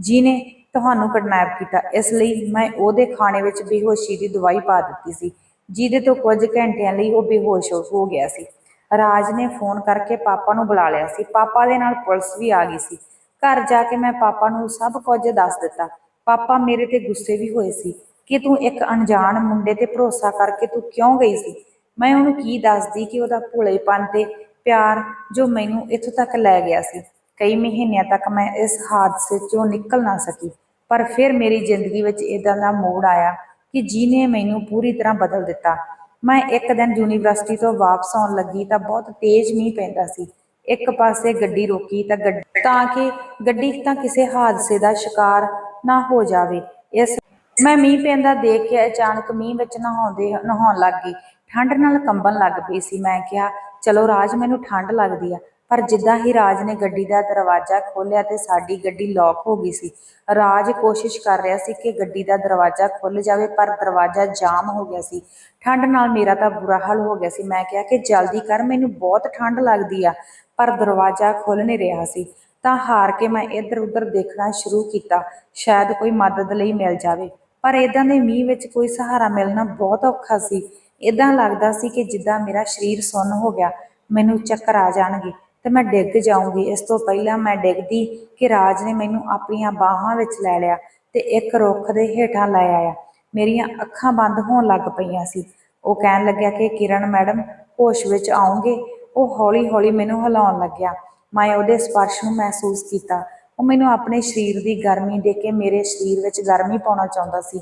ਜਿਨੇ ਤੁਹਾਨੂੰ ਕਿਡਨੈਪ ਕੀਤਾ। ਇਸ ਲਈ ਮੈਂ ਉਹਦੇ ਖਾਣੇ ਵਿੱਚ ਬੇਹੋਸ਼ੀ ਦੀ ਦਵਾਈ ਪਾ ਦਿੱਤੀ ਸੀ, ਜਿਹਦੇ ਤੋਂ ਕੁਝ ਘੰਟਿਆਂ ਲਈ ਉਹ ਬੇਹੋਸ਼ ਹੋ- ਗਿਆ ਸੀ। ਰਾਜ ਨੇ ਫੋਨ ਕਰਕੇ ਪਾਪਾ ਨੂੰ ਬੁਲਾ ਲਿਆ ਸੀ। ਪਾਪਾ ਦੇ ਨਾਲ ਪੁਲਿਸ ਵੀ ਆ ਗਈ ਸੀ। ਘਰ ਜਾ ਕੇ ਮੈਂ ਪਾਪਾ ਨੂੰ ਸਭ ਕੁਝ ਦੱਸ ਦਿੱਤਾ। ਪਾਪਾ ਮੇਰੇ ਤੇ ਗੁੱਸੇ ਵੀ ਹੋਏ ਸੀ ਕਿ ਤੂੰ ਇੱਕ ਅਣਜਾਣ ਮੁੰਡੇ ਤੇ ਭਰੋਸਾ ਕਰਕੇ ਤੂੰ ਕਿਉਂ ਗਈ ਸੀ? ਮੈਂ ਉਹਨੂੰ ਕੀ ਦੱਸਦੀ ਕਿ ਉਹਦਾ ਭੋਲੇਪਨ ਤੇ ਪਿਆਰ ਜੋ ਮੈਨੂੰ ਇੱਥੋਂ ਤੱਕ ਲੈ ਗਿਆ ਸੀ। ਕਈ ਮਹੀਨਿਆਂ ਤੱਕ ਮੈਂ ਇਸ ਹਾਦਸੇ 'ਚੋਂ ਨਿਕਲ ਨਾ ਸਕੀ, ਪਰ ਫਿਰ ਮੇਰੀ ਜ਼ਿੰਦਗੀ ਵਿੱਚ ਇਦਾਂ ਦਾ ਮੋੜ ਆਇਆ ਕਿ ਜਿਹਨੇ ਮੈਨੂੰ ਪੂਰੀ ਤਰ੍ਹਾਂ ਬਦਲ ਦਿੱਤਾ। ਮੈਂ ਇੱਕ ਦਿਨ ਯੂਨੀਵਰਸਿਟੀ ਤੋਂ ਵਾਪਸ ਆਉਣ ਲੱਗੀ ਤਾਂ ਬਹੁਤ ਤੇਜ਼ ਮੀਂਹ ਪੈਂਦਾ ਸੀ। ਇੱਕ ਪਾਸੇ ਗੱਡੀ ਰੋਕੀ ਤਾਂ ਗੱਡੀ, ਤਾਂ ਕਿ ਗੱਡੀ ਤਾਂ ਕਿਸੇ ਹਾਦਸੇ ਦਾ ਸ਼ਿਕਾਰ ਨਾ ਹੋ ਜਾਵੇ। ਇਸ, ਮੈਂ ਮੀਂਹ ਪੈਂਦਾ ਦੇਖ ਕੇ ਅਚਾਨਕ ਮੀਂਹ ਵਿੱਚ ਨਹਾਉਂਦੇ, ਨਹਾਉਣ ਲੱਗ ਗਈ। ਠੰਡ ਨਾਲ ਕੰਬਣ ਲੱਗ ਪਈ ਸੀ। ਮੈਂ ਕਿਹਾ, ਚਲੋ ਰਾਜ, ਮੈਨੂੰ ਠੰਡ ਲੱਗਦੀ ਆ। ਪਰ ਜਿੱਦਾਂ ਹੀ ਰਾਜ ਨੇ ਗੱਡੀ ਦਾ ਦਰਵਾਜ਼ਾ ਖੋਲ੍ਹਿਆ ਤੇ ਸਾਡੀ ਗੱਡੀ ਲੌਕ ਹੋ ਗਈ ਸੀ। ਰਾਜ ਕੋਸ਼ਿਸ਼ ਕਰ ਰਿਹਾ ਸੀ ਕਿ ਗੱਡੀ ਦਾ ਦਰਵਾਜ਼ਾ ਖੁੱਲ ਜਾਵੇ, ਪਰ ਦਰਵਾਜ਼ਾ ਜਾਮ ਹੋ ਗਿਆ ਸੀ। ਠੰਡ ਨਾਲ ਮੇਰਾ ਤਾਂ ਬੁਰਾ ਹਾਲ ਹੋ ਗਿਆ ਸੀ। ਮੈਂ ਕਿਹਾ ਕਿ ਜਲਦੀ ਕਰ, ਮੈਨੂੰ ਬਹੁਤ ਠੰਡ ਲੱਗਦੀ ਆ, ਪਰ ਦਰਵਾਜ਼ਾ ਖੁੱਲ ਨਹੀਂ ਰਿਹਾ ਸੀ। ਤਾਂ ਹਾਰ ਕੇ ਮੈਂ ਇੱਧਰ ਉੱਧਰ ਦੇਖਣਾ ਸ਼ੁਰੂ ਕੀਤਾ। ਸ਼ਾਇਦ ਕੋਈ ਮਦਦ ਲਈ ਮਿਲ ਜਾਵੇ। ਪਰ ਇਦਾਂ ਦੇ ਮੀਂਹ ਵਿੱਚ ਕੋਈ ਸਹਾਰਾ ਮਿਲਣਾ ਬਹੁਤ ਔਖਾ ਸੀ। ਇਦਾਂ ਲੱਗਦਾ ਸੀ ਕਿ ਜਿੱਦਾਂ ਮੇਰਾ ਸਰੀਰ ਸੁੰਨ ਹੋ ਗਿਆ, ਮੈਨੂੰ ਚੱਕਰ ਆ ਜਾਣਗੇ ਤੇ ਮੈਂ ਡਿੱਗ ਜਾਊਂਗੀ। ਇਸ ਤੋਂ ਪਹਿਲਾਂ ਮੈਂ ਡਿੱਗਦੀ ਕਿ ਰਾਜ ਨੇ ਮੈਨੂੰ ਆਪਣੀਆਂ ਬਾਹਾਂ ਵਿੱਚ ਲੈ ਲਿਆ ਤੇ ਇੱਕ ਰੁੱਖ ਦੇ ਹੇਠਾਂ ਲੈ ਆਇਆ। ਮੇਰੀਆਂ ਅੱਖਾਂ ਬੰਦ ਹੋਣ ਲੱਗ ਪਈਆਂ ਸੀ। ਉਹ ਕਹਿਣ ਲੱਗਿਆ ਕਿ ਕਿਰਨ ਮੈਡਮ, ਹੋਸ਼ ਵਿੱਚ ਆਉਂਗੇ। ਉਹ ਹੌਲੀ-ਹੌਲੀ ਮੈਨੂੰ ਹਿਲਾਉਣ ਲੱਗਿਆ। ਮੈਂ ਉਹਦੇ ਸਪਰਸ਼ ਨੂੰ ਮਹਿਸੂਸ ਕੀਤਾ। ਉਹ ਮੈਨੂੰ ਆਪਣੇ ਸਰੀਰ ਦੀ ਗਰਮੀ ਦੇ ਕੇ ਮੇਰੇ ਸਰੀਰ ਵਿੱਚ ਗਰਮੀ ਪਾਉਣਾ ਚਾਹੁੰਦਾ ਸੀ।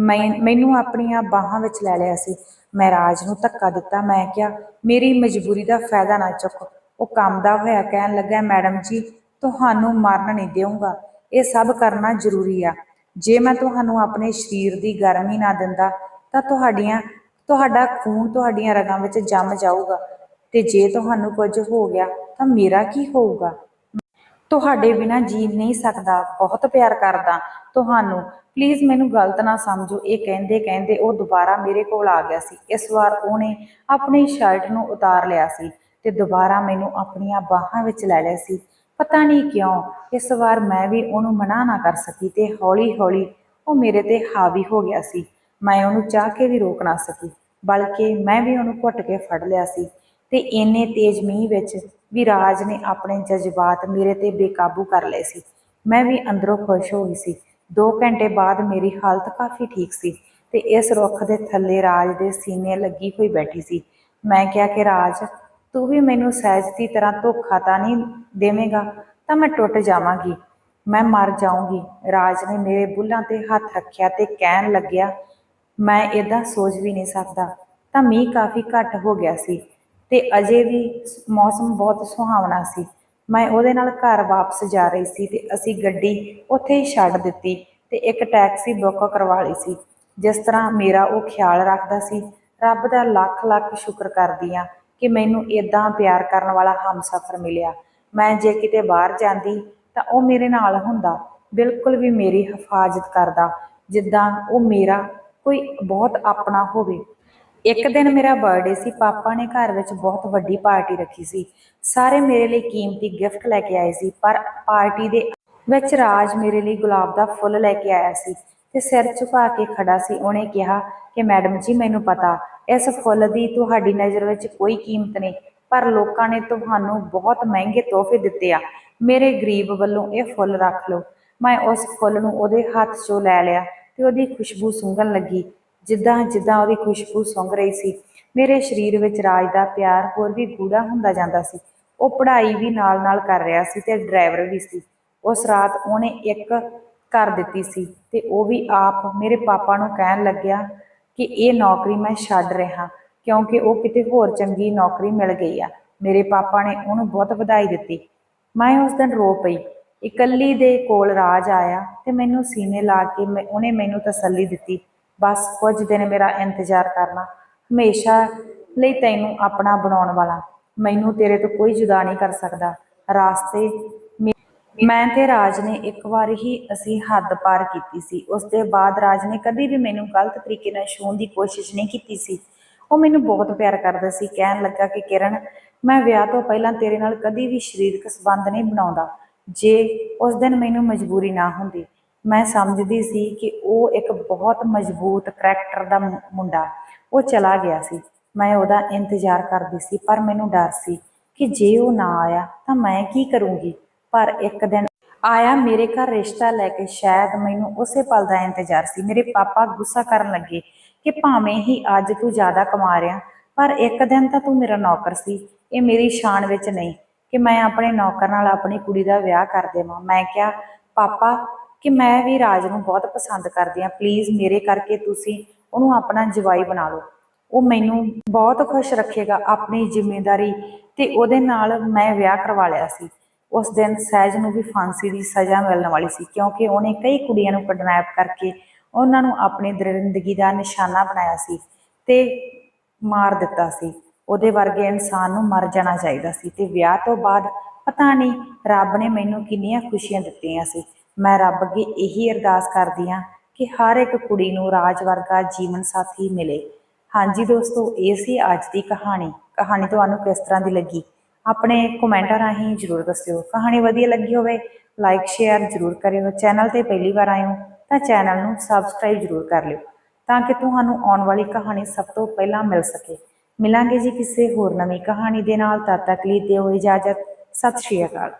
ਮੈਂ ਮੈਨੂੰ ਆਪਣੀਆਂ ਬਾਹਾਂ ਵਿੱਚ ਲੈ ਲਿਆ ਸੀ। ਮੈਂ ਰਾਜ ਨੂੰ ਧੱਕਾ ਦਿੱਤਾ। ਮੈਂ ਕਿਹਾ, ਮੇਰੀ ਮਜਬੂਰੀ ਦਾ ਫਾਇਦਾ ਨਾ ਚੁੱਕ। ਉਹ ਕੰਮਦਾ ਹੋਇਆ ਕਹਿਣ ਲੱਗਾ ਮੈਡਮ ਜੀ, ਤੁਹਾਨੂੰ ਮਰਨ ਨਹੀਂ ਦੇਵਾਂਗਾ ਇਹ ਸਭ ਕਰਨਾ ਜ਼ਰੂਰੀ ਆ। ਜੇ ਮੈਂ ਤੁਹਾਨੂੰ ਆਪਣੇ ਸਰੀਰ ਦੀ ਗਰਮੀ ਨਾ ਦਿੰਦਾ, ਤਾਂ ਤੁਹਾਡੀਆਂ ਤੁਹਾਡਾ ਖੂਨ ਤੁਹਾਡੀਆਂ ਰਗਾਂ ਵਿੱਚ ਜੰਮ ਜਾਊਗਾ। ਤੇ ਜੇ ਤੁਹਾਨੂੰ ਕੁਝ ਹੋ ਗਿਆ, ਤਾਂ ਮੇਰਾ ਕੀ ਹੋਊਗਾ? ਤੁਹਾਡੇ ਬਿਨਾ ਜੀ ਨਹੀਂ ਸਕਦਾ, ਬਹੁਤ ਪਿਆਰ ਕਰਦਾ ਤੁਹਾਨੂੰ। ਪਲੀਜ਼ ਮੈਨੂੰ ਗਲਤ ਨਾ ਸਮਝੋ, ਇਹ ਕਹਿੰਦੇ ਕਹਿੰਦੇ ਉਹ ਦੁਬਾਰਾ ਮੇਰੇ ਕੋਲ ਆ ਗਿਆ ਸੀ। ਇਸ ਵਾਰ ਉਹਨੇ ਆਪਣੀ ਸ਼ਰਟ ਨੂੰ ਉਤਾਰ ਲਿਆ ਸੀ ਤੇ ਦੁਬਾਰਾ ਮੈਨੂੰ ਆਪਣੀਆਂ ਬਾਹਾਂ ਵਿੱਚ ਲੈ ਲਿਆ ਸੀ। ਪਤਾ ਨਹੀਂ ਕਿਉਂ, ਇਸ ਵਾਰ ਮੈਂ ਵੀ ਉਹਨੂੰ ਮਨਾ ਨਾ ਕਰ ਸਕੀ ਤੇ ਹੌਲੀ ਹੌਲੀ ਉਹ ਮੇਰੇ ਤੇ ਹਾਵੀ ਹੋ ਗਿਆ ਸੀ। ਮੈਂ ਉਹਨੂੰ ਚਾਹ ਕੇ ਵੀ ਰੋਕ ਨਾ ਸਕੀ, ਬਲਕਿ ਮੈਂ ਵੀ ਉਹਨੂੰ ਘੁੱਟ ਕੇ ਫੜ ਲਿਆ ਸੀ ਤੇ ਇੰਨੇ ਤੇਜ਼ ਮੀਂਹ ਵਿੱਚ ਵੀ ਰਾਜ ਨੇ ਆਪਣੇ ਜਜ਼ਬਾਤ ਮੇਰੇ ਤੇ ਬੇਕਾਬੂ ਕਰ ਲਏ ਸੀ। ਮੈਂ ਵੀ ਅੰਦਰੋਂ ਖੁਸ਼ ਹੋ ਗਈ ਸੀ। 2 ਘੰਟੇ ਬਾਅਦ ਮੇਰੀ ਹਾਲਤ ਕਾਫੀ ਠੀਕ ਸੀ ਤੇ ਇਸ ਰੁੱਖ ਦੇ ਥੱਲੇ ਰਾਜ ਦੇ ਸੀਨੇ ਲੱਗੀ ਹੋਈ ਬੈਠੀ ਸੀ। ਮੈਂ ਕਿਹਾ ਕਿ ਰਾਜ, ਤੂੰ ਵੀ ਮੈਨੂੰ ਸਹਿਜ ਦੀ ਤਰ੍ਹਾਂ ਧੋਖਾ ਤਾਂ ਨਹੀਂ ਦੇਵੇਂਗਾ? ਤਾਂ ਮੈਂ ਟੁੱਟ ਜਾਵਾਂਗੀ। ਮੈਂ ਮਰ ਜਾਊਂਗੀ। ਰਾਜ ਨੇ ਮੇਰੇ ਬੁੱਲਾਂ ਤੇ ਹੱਥ ਰੱਖਿਆ ਤੇ ਕਹਿਣ ਲੱਗਿਆ, ਮੈਂ ਇਦਾਂ ਸੋਚ ਵੀ ਨਹੀਂ ਸਕਦਾ। ਤਾਂ ਮੀਂਹ ਕਾਫੀ ਘੱਟ ਹੋ ਗਿਆ ਸੀ। ਤੇ ਅਜੇ ਵੀ ਮੌਸਮ ਬਹੁਤ ਸੁਹਾਵਣਾ ਸੀ। ਮੈਂ ਉਹਦੇ ਨਾਲ ਘਰ ਵਾਪਸ ਜਾ ਰਹੀ ਸੀ ਤੇ ਅਸੀਂ ਗੱਡੀ ਉੱਥੇ ਹੀ ਛੱਡ ਦਿੱਤੀ ਤੇ ਇੱਕ ਟੈਕਸੀ ਬੁੱਕ ਕਰਵਾ ਲਈ ਸੀ। ਜਿਸ ਤਰ੍ਹਾਂ ਮੇਰਾ ਉਹ ਖਿਆਲ ਰੱਖਦਾ ਸੀ, ਰੱਬ ਦਾ ਲੱਖ ਲੱਖ ਸ਼ੁਕਰ ਕਰਦੀ ਆ ਕਿ ਮੈਨੂੰ ਇਦਾਂ ਪਿਆਰ ਕਰਨ ਵਾਲਾ ਹਮਸਫਰ ਮਿਲਿਆ। ਮੈਂ ਜੇ ਕਿਤੇ ਬਾਹਰ ਜਾਂਦੀ ਤਾਂ ਉਹ ਮੇਰੇ ਨਾਲ ਹੁੰਦਾ, ਬਿਲਕੁਲ ਵੀ ਮੇਰੀ ਹਿਫਾਜ਼ਤ ਕਰਦਾ, ਜਿੱਦਾਂ ਉਹ ਮੇਰਾ ਕੋਈ ਬਹੁਤ ਆਪਣਾ ਹੋਵੇ। ਇੱਕ ਦਿਨ ਮੇਰਾ ਬਰਥਡੇ ਸੀ ਪਾਪਾ ਨੇ ਘਰ ਵਿੱਚ ਬਹੁਤ ਵੱਡੀ ਪਾਰਟੀ ਰੱਖੀ ਸੀ। ਸਾਰੇ ਮੇਰੇ ਲਈ ਕੀਮਤੀ ਗਿਫਟ ਲੈ ਕੇ ਆਏ ਸੀ ਪਰ ਪਾਰਟੀ ਦੇ ਵਿੱਚ ਰਾਜ ਮੇਰੇ ਲਈ ਗੁਲਾਬ ਦਾ ਫੁੱਲ ਲੈ ਕੇ ਆਇਆ ਸੀ ਤੇ ਸਿਰ ਝੁਕਾ ਕੇ ਖੜਾ ਸੀ। ਉਹਨੇ ਕਿਹਾ ਕਿ ਮੈਡਮ ਜੀ ਮੈਨੂੰ ਪਤਾ ਇਸ ਫੁੱਲ ਦੀ ਤੁਹਾਡੀ ਨਜ਼ਰ ਵਿੱਚ ਕੋਈ ਕੀਮਤ ਨਹੀਂ ਪਰ ਲੋਕਾਂ ਨੇ ਤੁਹਾਨੂੰ ਬਹੁਤ ਮਹਿੰਗੇ ਤੋਹਫੇ ਦਿੱਤੇ ਆ। ਮੇਰੇ ਗਰੀਬ ਵੱਲੋਂ ਇਹ ਫੁੱਲ ਰੱਖ ਲਓ। ਮੈਂ ਉਸ ਫੁੱਲ ਨੂੰ ਉਹਦੇ ਹੱਥ 'ਚੋਂ ਲੈ ਲਿਆ ਤੇ ਉਹਦੀ ਖੁਸ਼ਬੂ ਸੁੰਘਣ ਲੱਗੀ। ਜਿੱਦਾਂ ਜਿੱਦਾਂ ਉਹਦੀ ਖੁਸ਼ਬੂ ਸੁੰਘ ਰਹੀ ਸੀ, ਮੇਰੇ ਸਰੀਰ ਵਿੱਚ ਰਾਜ ਦਾ ਪਿਆਰ ਹੋਰ ਵੀ ਗੂੜਾ ਹੁੰਦਾ ਜਾਂਦਾ ਸੀ। ਉਹ ਪੜ੍ਹਾਈ ਵੀ ਨਾਲ-ਨਾਲ ਕਰ ਰਿਹਾ ਸੀ ਤੇ ਡਰਾਈਵਰ ਵੀ ਸੀ। ਉਸ ਰਾਤ ਉਹਨੇ ਇੱਕ ਕਰ ਦਿੱਤੀ ਸੀ ਤੇ ਉਹ ਵੀ ਆਪ ਮੇਰੇ ਪਾਪਾ ਨੂੰ ਕਹਿਣ ਲੱਗਿਆ ਕਿ ਇਹ ਨੌਕਰੀ ਮੈਂ ਛੱਡ ਰਿਹਾ, ਕਿਉਂਕਿ ਉਹ ਕਿਤੇ ਹੋਰ ਚੰਗੀ ਨੌਕਰੀ ਮਿਲ ਗਈ ਆ। ਮੇਰੇ ਪਾਪਾ ਨੇ ਉਹਨੂੰ ਬਹੁਤ ਵਧਾਈ ਦਿੱਤੀ। ਮੈਂ ਉਸ ਦਿਨ ਰੋ ਪਈ। ਇਕੱਲੀ ਦੇ ਕੋਲ ਰਾਜ ਆਇਆ ਤੇ ਮੈਨੂੰ ਸੀਨੇ ਲਾ ਕੇ ਮੈਂ- ਉਹਨੇ ਮੈਨੂੰ ਤਸੱਲੀ ਦਿੱਤੀ। ਬਸ ਕੁਝ ਦਿਨ ਮੇਰਾ ਇੰਤਜ਼ਾਰ ਕਰਨਾ। ਹਮੇਸ਼ਾ ਲਈ ਤੈਨੂੰ ਆਪਣਾ ਬਣਾਉਣ ਵਾਲਾ। ਮੈਨੂੰ ਤੇਰੇ ਤੋਂ ਕੋਈ ਜੁਦਾ ਨਹੀਂ ਕਰ ਸਕਦਾ। ਰਾਸਤੇ ਮੈਂ ਤੇ ਰਾਜ ਨੇ ਇੱਕ ਵਾਰ ਹੀ ਅਸੀਂ ਹੱਦ ਪਾਰ ਕੀਤੀ ਸੀ। ਉਸ ਦੇ ਬਾਅਦ ਰਾਜ ਨੇ ਕਦੀ ਵੀ ਮੈਨੂੰ ਗਲਤ ਤਰੀਕੇ ਨਾਲ ਛੂਹਣ ਦੀ ਕੋਸ਼ਿਸ਼ ਨਹੀਂ ਕੀਤੀ ਸੀ। ਉਹ ਮੈਨੂੰ ਬਹੁਤ ਪਿਆਰ ਕਰਦਾ ਸੀ। ਕਹਿਣ ਲੱਗਾ ਕਿ ਕਿਰਨ, ਮੈਂ ਵਿਆਹ ਤੋਂ ਪਹਿਲਾਂ ਤੇਰੇ ਨਾਲ ਕਦੀ ਵੀ ਸਰੀਰਕ ਸੰਬੰਧ ਨਹੀਂ ਬਣਾਉਂਦਾ। ਜੇ ਉਸ ਦਿਨ ਮੈਨੂੰ ਮਜਬੂਰੀ ਨਾ ਹੁੰਦੀ ਮੈਂ ਸਮਝਦੀ ਸੀ ਕਿ ਉਹ ਇੱਕ ਬਹੁਤ ਮਜ਼ਬੂਤ ਕਰੈਕਟਰ ਦਾ ਮੁੰਡਾ। ਉਹ ਚਲਾ ਗਿਆ ਸੀ। ਮੈਂ ਉਹਦਾ ਇੰਤਜ਼ਾਰ ਕਰਦੀ ਸੀ, ਪਰ ਮੈਨੂੰ ਡਰ ਸੀ ਕਿ ਜੇ ਉਹ ਨਾ ਆਇਆ ਤਾਂ ਮੈਂ ਕੀ ਕਰੂੰਗੀ? ਪਰ ਇੱਕ ਦਿਨ ਆਇਆ, ਮੇਰੇ ਘਰ ਰਿਸ਼ਤਾ ਲੈ ਕੇ ਸ਼ਾਇਦ ਮੈਨੂੰ ਉਸੇ ਪਲ ਦਾ ਇੰਤਜ਼ਾਰ ਸੀ। ਮੇਰੇ ਪਾਪਾ ਗੁੱਸਾ ਕਰਨ ਲੱਗੇ ਕਿ ਭਾਵੇਂ ਹੀ ਅੱਜ ਤੂੰ ਜ਼ਿਆਦਾ ਕਮਾ ਰਿਹਾ, ਪਰ ਇੱਕ ਦਿਨ ਤਾਂ ਤੂੰ ਮੇਰਾ ਨੌਕਰ ਸੀ। ਇਹ ਮੇਰੀ ਸ਼ਾਨ ਵਿੱਚ ਨਹੀਂ ਕਿ ਮੈਂ ਆਪਣੇ ਨੌਕਰ ਨਾਲ ਆਪਣੀ ਕੁੜੀ ਦਾ ਵਿਆਹ ਕਰ ਦੇਵਾਂ। ਮੈਂ ਕਿਹਾ, ਪਾਪਾ ਕਿ ਮੈਂ ਵੀ ਰਾਜ ਨੂੰ ਬਹੁਤ ਪਸੰਦ ਕਰਦੀ ਹਾਂ। ਪਲੀਜ਼ ਮੇਰੇ ਕਰਕੇ ਤੁਸੀਂ ਉਹਨੂੰ ਆਪਣਾ ਜਵਾਈ ਬਣਾ ਲਓ। ਉਹ ਮੈਨੂੰ ਬਹੁਤ ਖੁਸ਼ ਰੱਖੇਗਾ ਆਪਣੀ ਜ਼ਿੰਮੇਵਾਰੀ ਤੇ ਉਹਦੇ ਨਾਲ ਮੈਂ ਵਿਆਹ ਕਰਵਾ ਲਿਆ ਸੀ। ਉਸ ਦਿਨ ਸਹਿਜ ਨੂੰ ਵੀ ਫਾਂਸੀ ਦੀ ਸਜ਼ਾ ਮਿਲਣ ਵਾਲੀ ਸੀ ਕਿਉਂਕਿ ਉਹਨੇ ਕਈ ਕੁੜੀਆਂ ਨੂੰ ਕਿਡਨੈਪ ਕਰਕੇ ਉਹਨਾਂ ਨੂੰ ਆਪਣੀ ਜ਼ਿੰਦਗੀ ਦਾ ਨਿਸ਼ਾਨਾ ਬਣਾਇਆ ਸੀ ਤੇ ਮਾਰ ਦਿੱਤਾ ਸੀ। ਉਹਦੇ ਵਰਗੇ ਇਨਸਾਨ ਨੂੰ ਮਰ ਜਾਣਾ ਚਾਹੀਦਾ ਸੀ ਤੇ ਵਿਆਹ ਤੋਂ ਬਾਅਦ ਪਤਾ ਨਹੀਂ ਰੱਬ ਨੇ ਮੈਨੂੰ ਕਿੰਨੀਆਂ ਖੁਸ਼ੀਆਂ ਦਿੱਤੀਆਂ ਸੀ। ਮੈਂ ਰੱਬ ਅੱਗੇ ਇਹੀ ਅਰਦਾਸ ਕਰਦੀ ਹਾਂ ਕਿ ਹਰ ਇੱਕ ਕੁੜੀ ਨੂੰ ਰਾਜ ਵਰਗਾ ਜੀਵਨ ਸਾਥੀ ਮਿਲੇ। ਹਾਂਜੀ ਦੋਸਤੋ, ਇਹ ਸੀ ਅੱਜ ਦੀ ਕਹਾਣੀ। ਕਹਾਣੀ ਤੁਹਾਨੂੰ ਕਿਸ ਤਰ੍ਹਾਂ ਦੀ ਲੱਗੀ? ਆਪਣੇ ਕਮੈਂਟਾਂ ਰਾਹੀਂ ਜਰੂਰ ਦੱਸਿਓ। ਕਹਾਣੀ ਵਧੀਆ ਲੱਗੀ ਹੋਵੇ, ਲਾਈਕ, ਸ਼ੇਅਰ ਜਰੂਰ ਕਰਿਓ। ਚੈਨਲ ਤੇ ਪਹਿਲੀ ਵਾਰ ਆਏ ਤਾਂ ਚੈਨਲ ਨੂੰ ਸਬਸਕ੍ਰਾਈਬ ਜਰੂਰ ਕਰ ਲਿਓ ਤਾਂ ਕਿ ਤੁਹਾਨੂੰ ਆਉਣ ਵਾਲੀ ਕਹਾਣੀ ਸਭ ਤੋਂ ਪਹਿਲਾਂ ਮਿਲ ਸਕੇ। ਮਿਲਾਂਗੇ ਜੀ ਕਿਸੇ ਹੋਰ ਨਵੀਂ ਕਹਾਣੀ ਦੇ ਨਾਲ। ਤਦ ਤੱਕ ਲਈ ਦਿਓ ਇਜਾਜ਼ਤ। ਸਤਿ ਸ਼੍ਰੀ ਅਕਾਲ।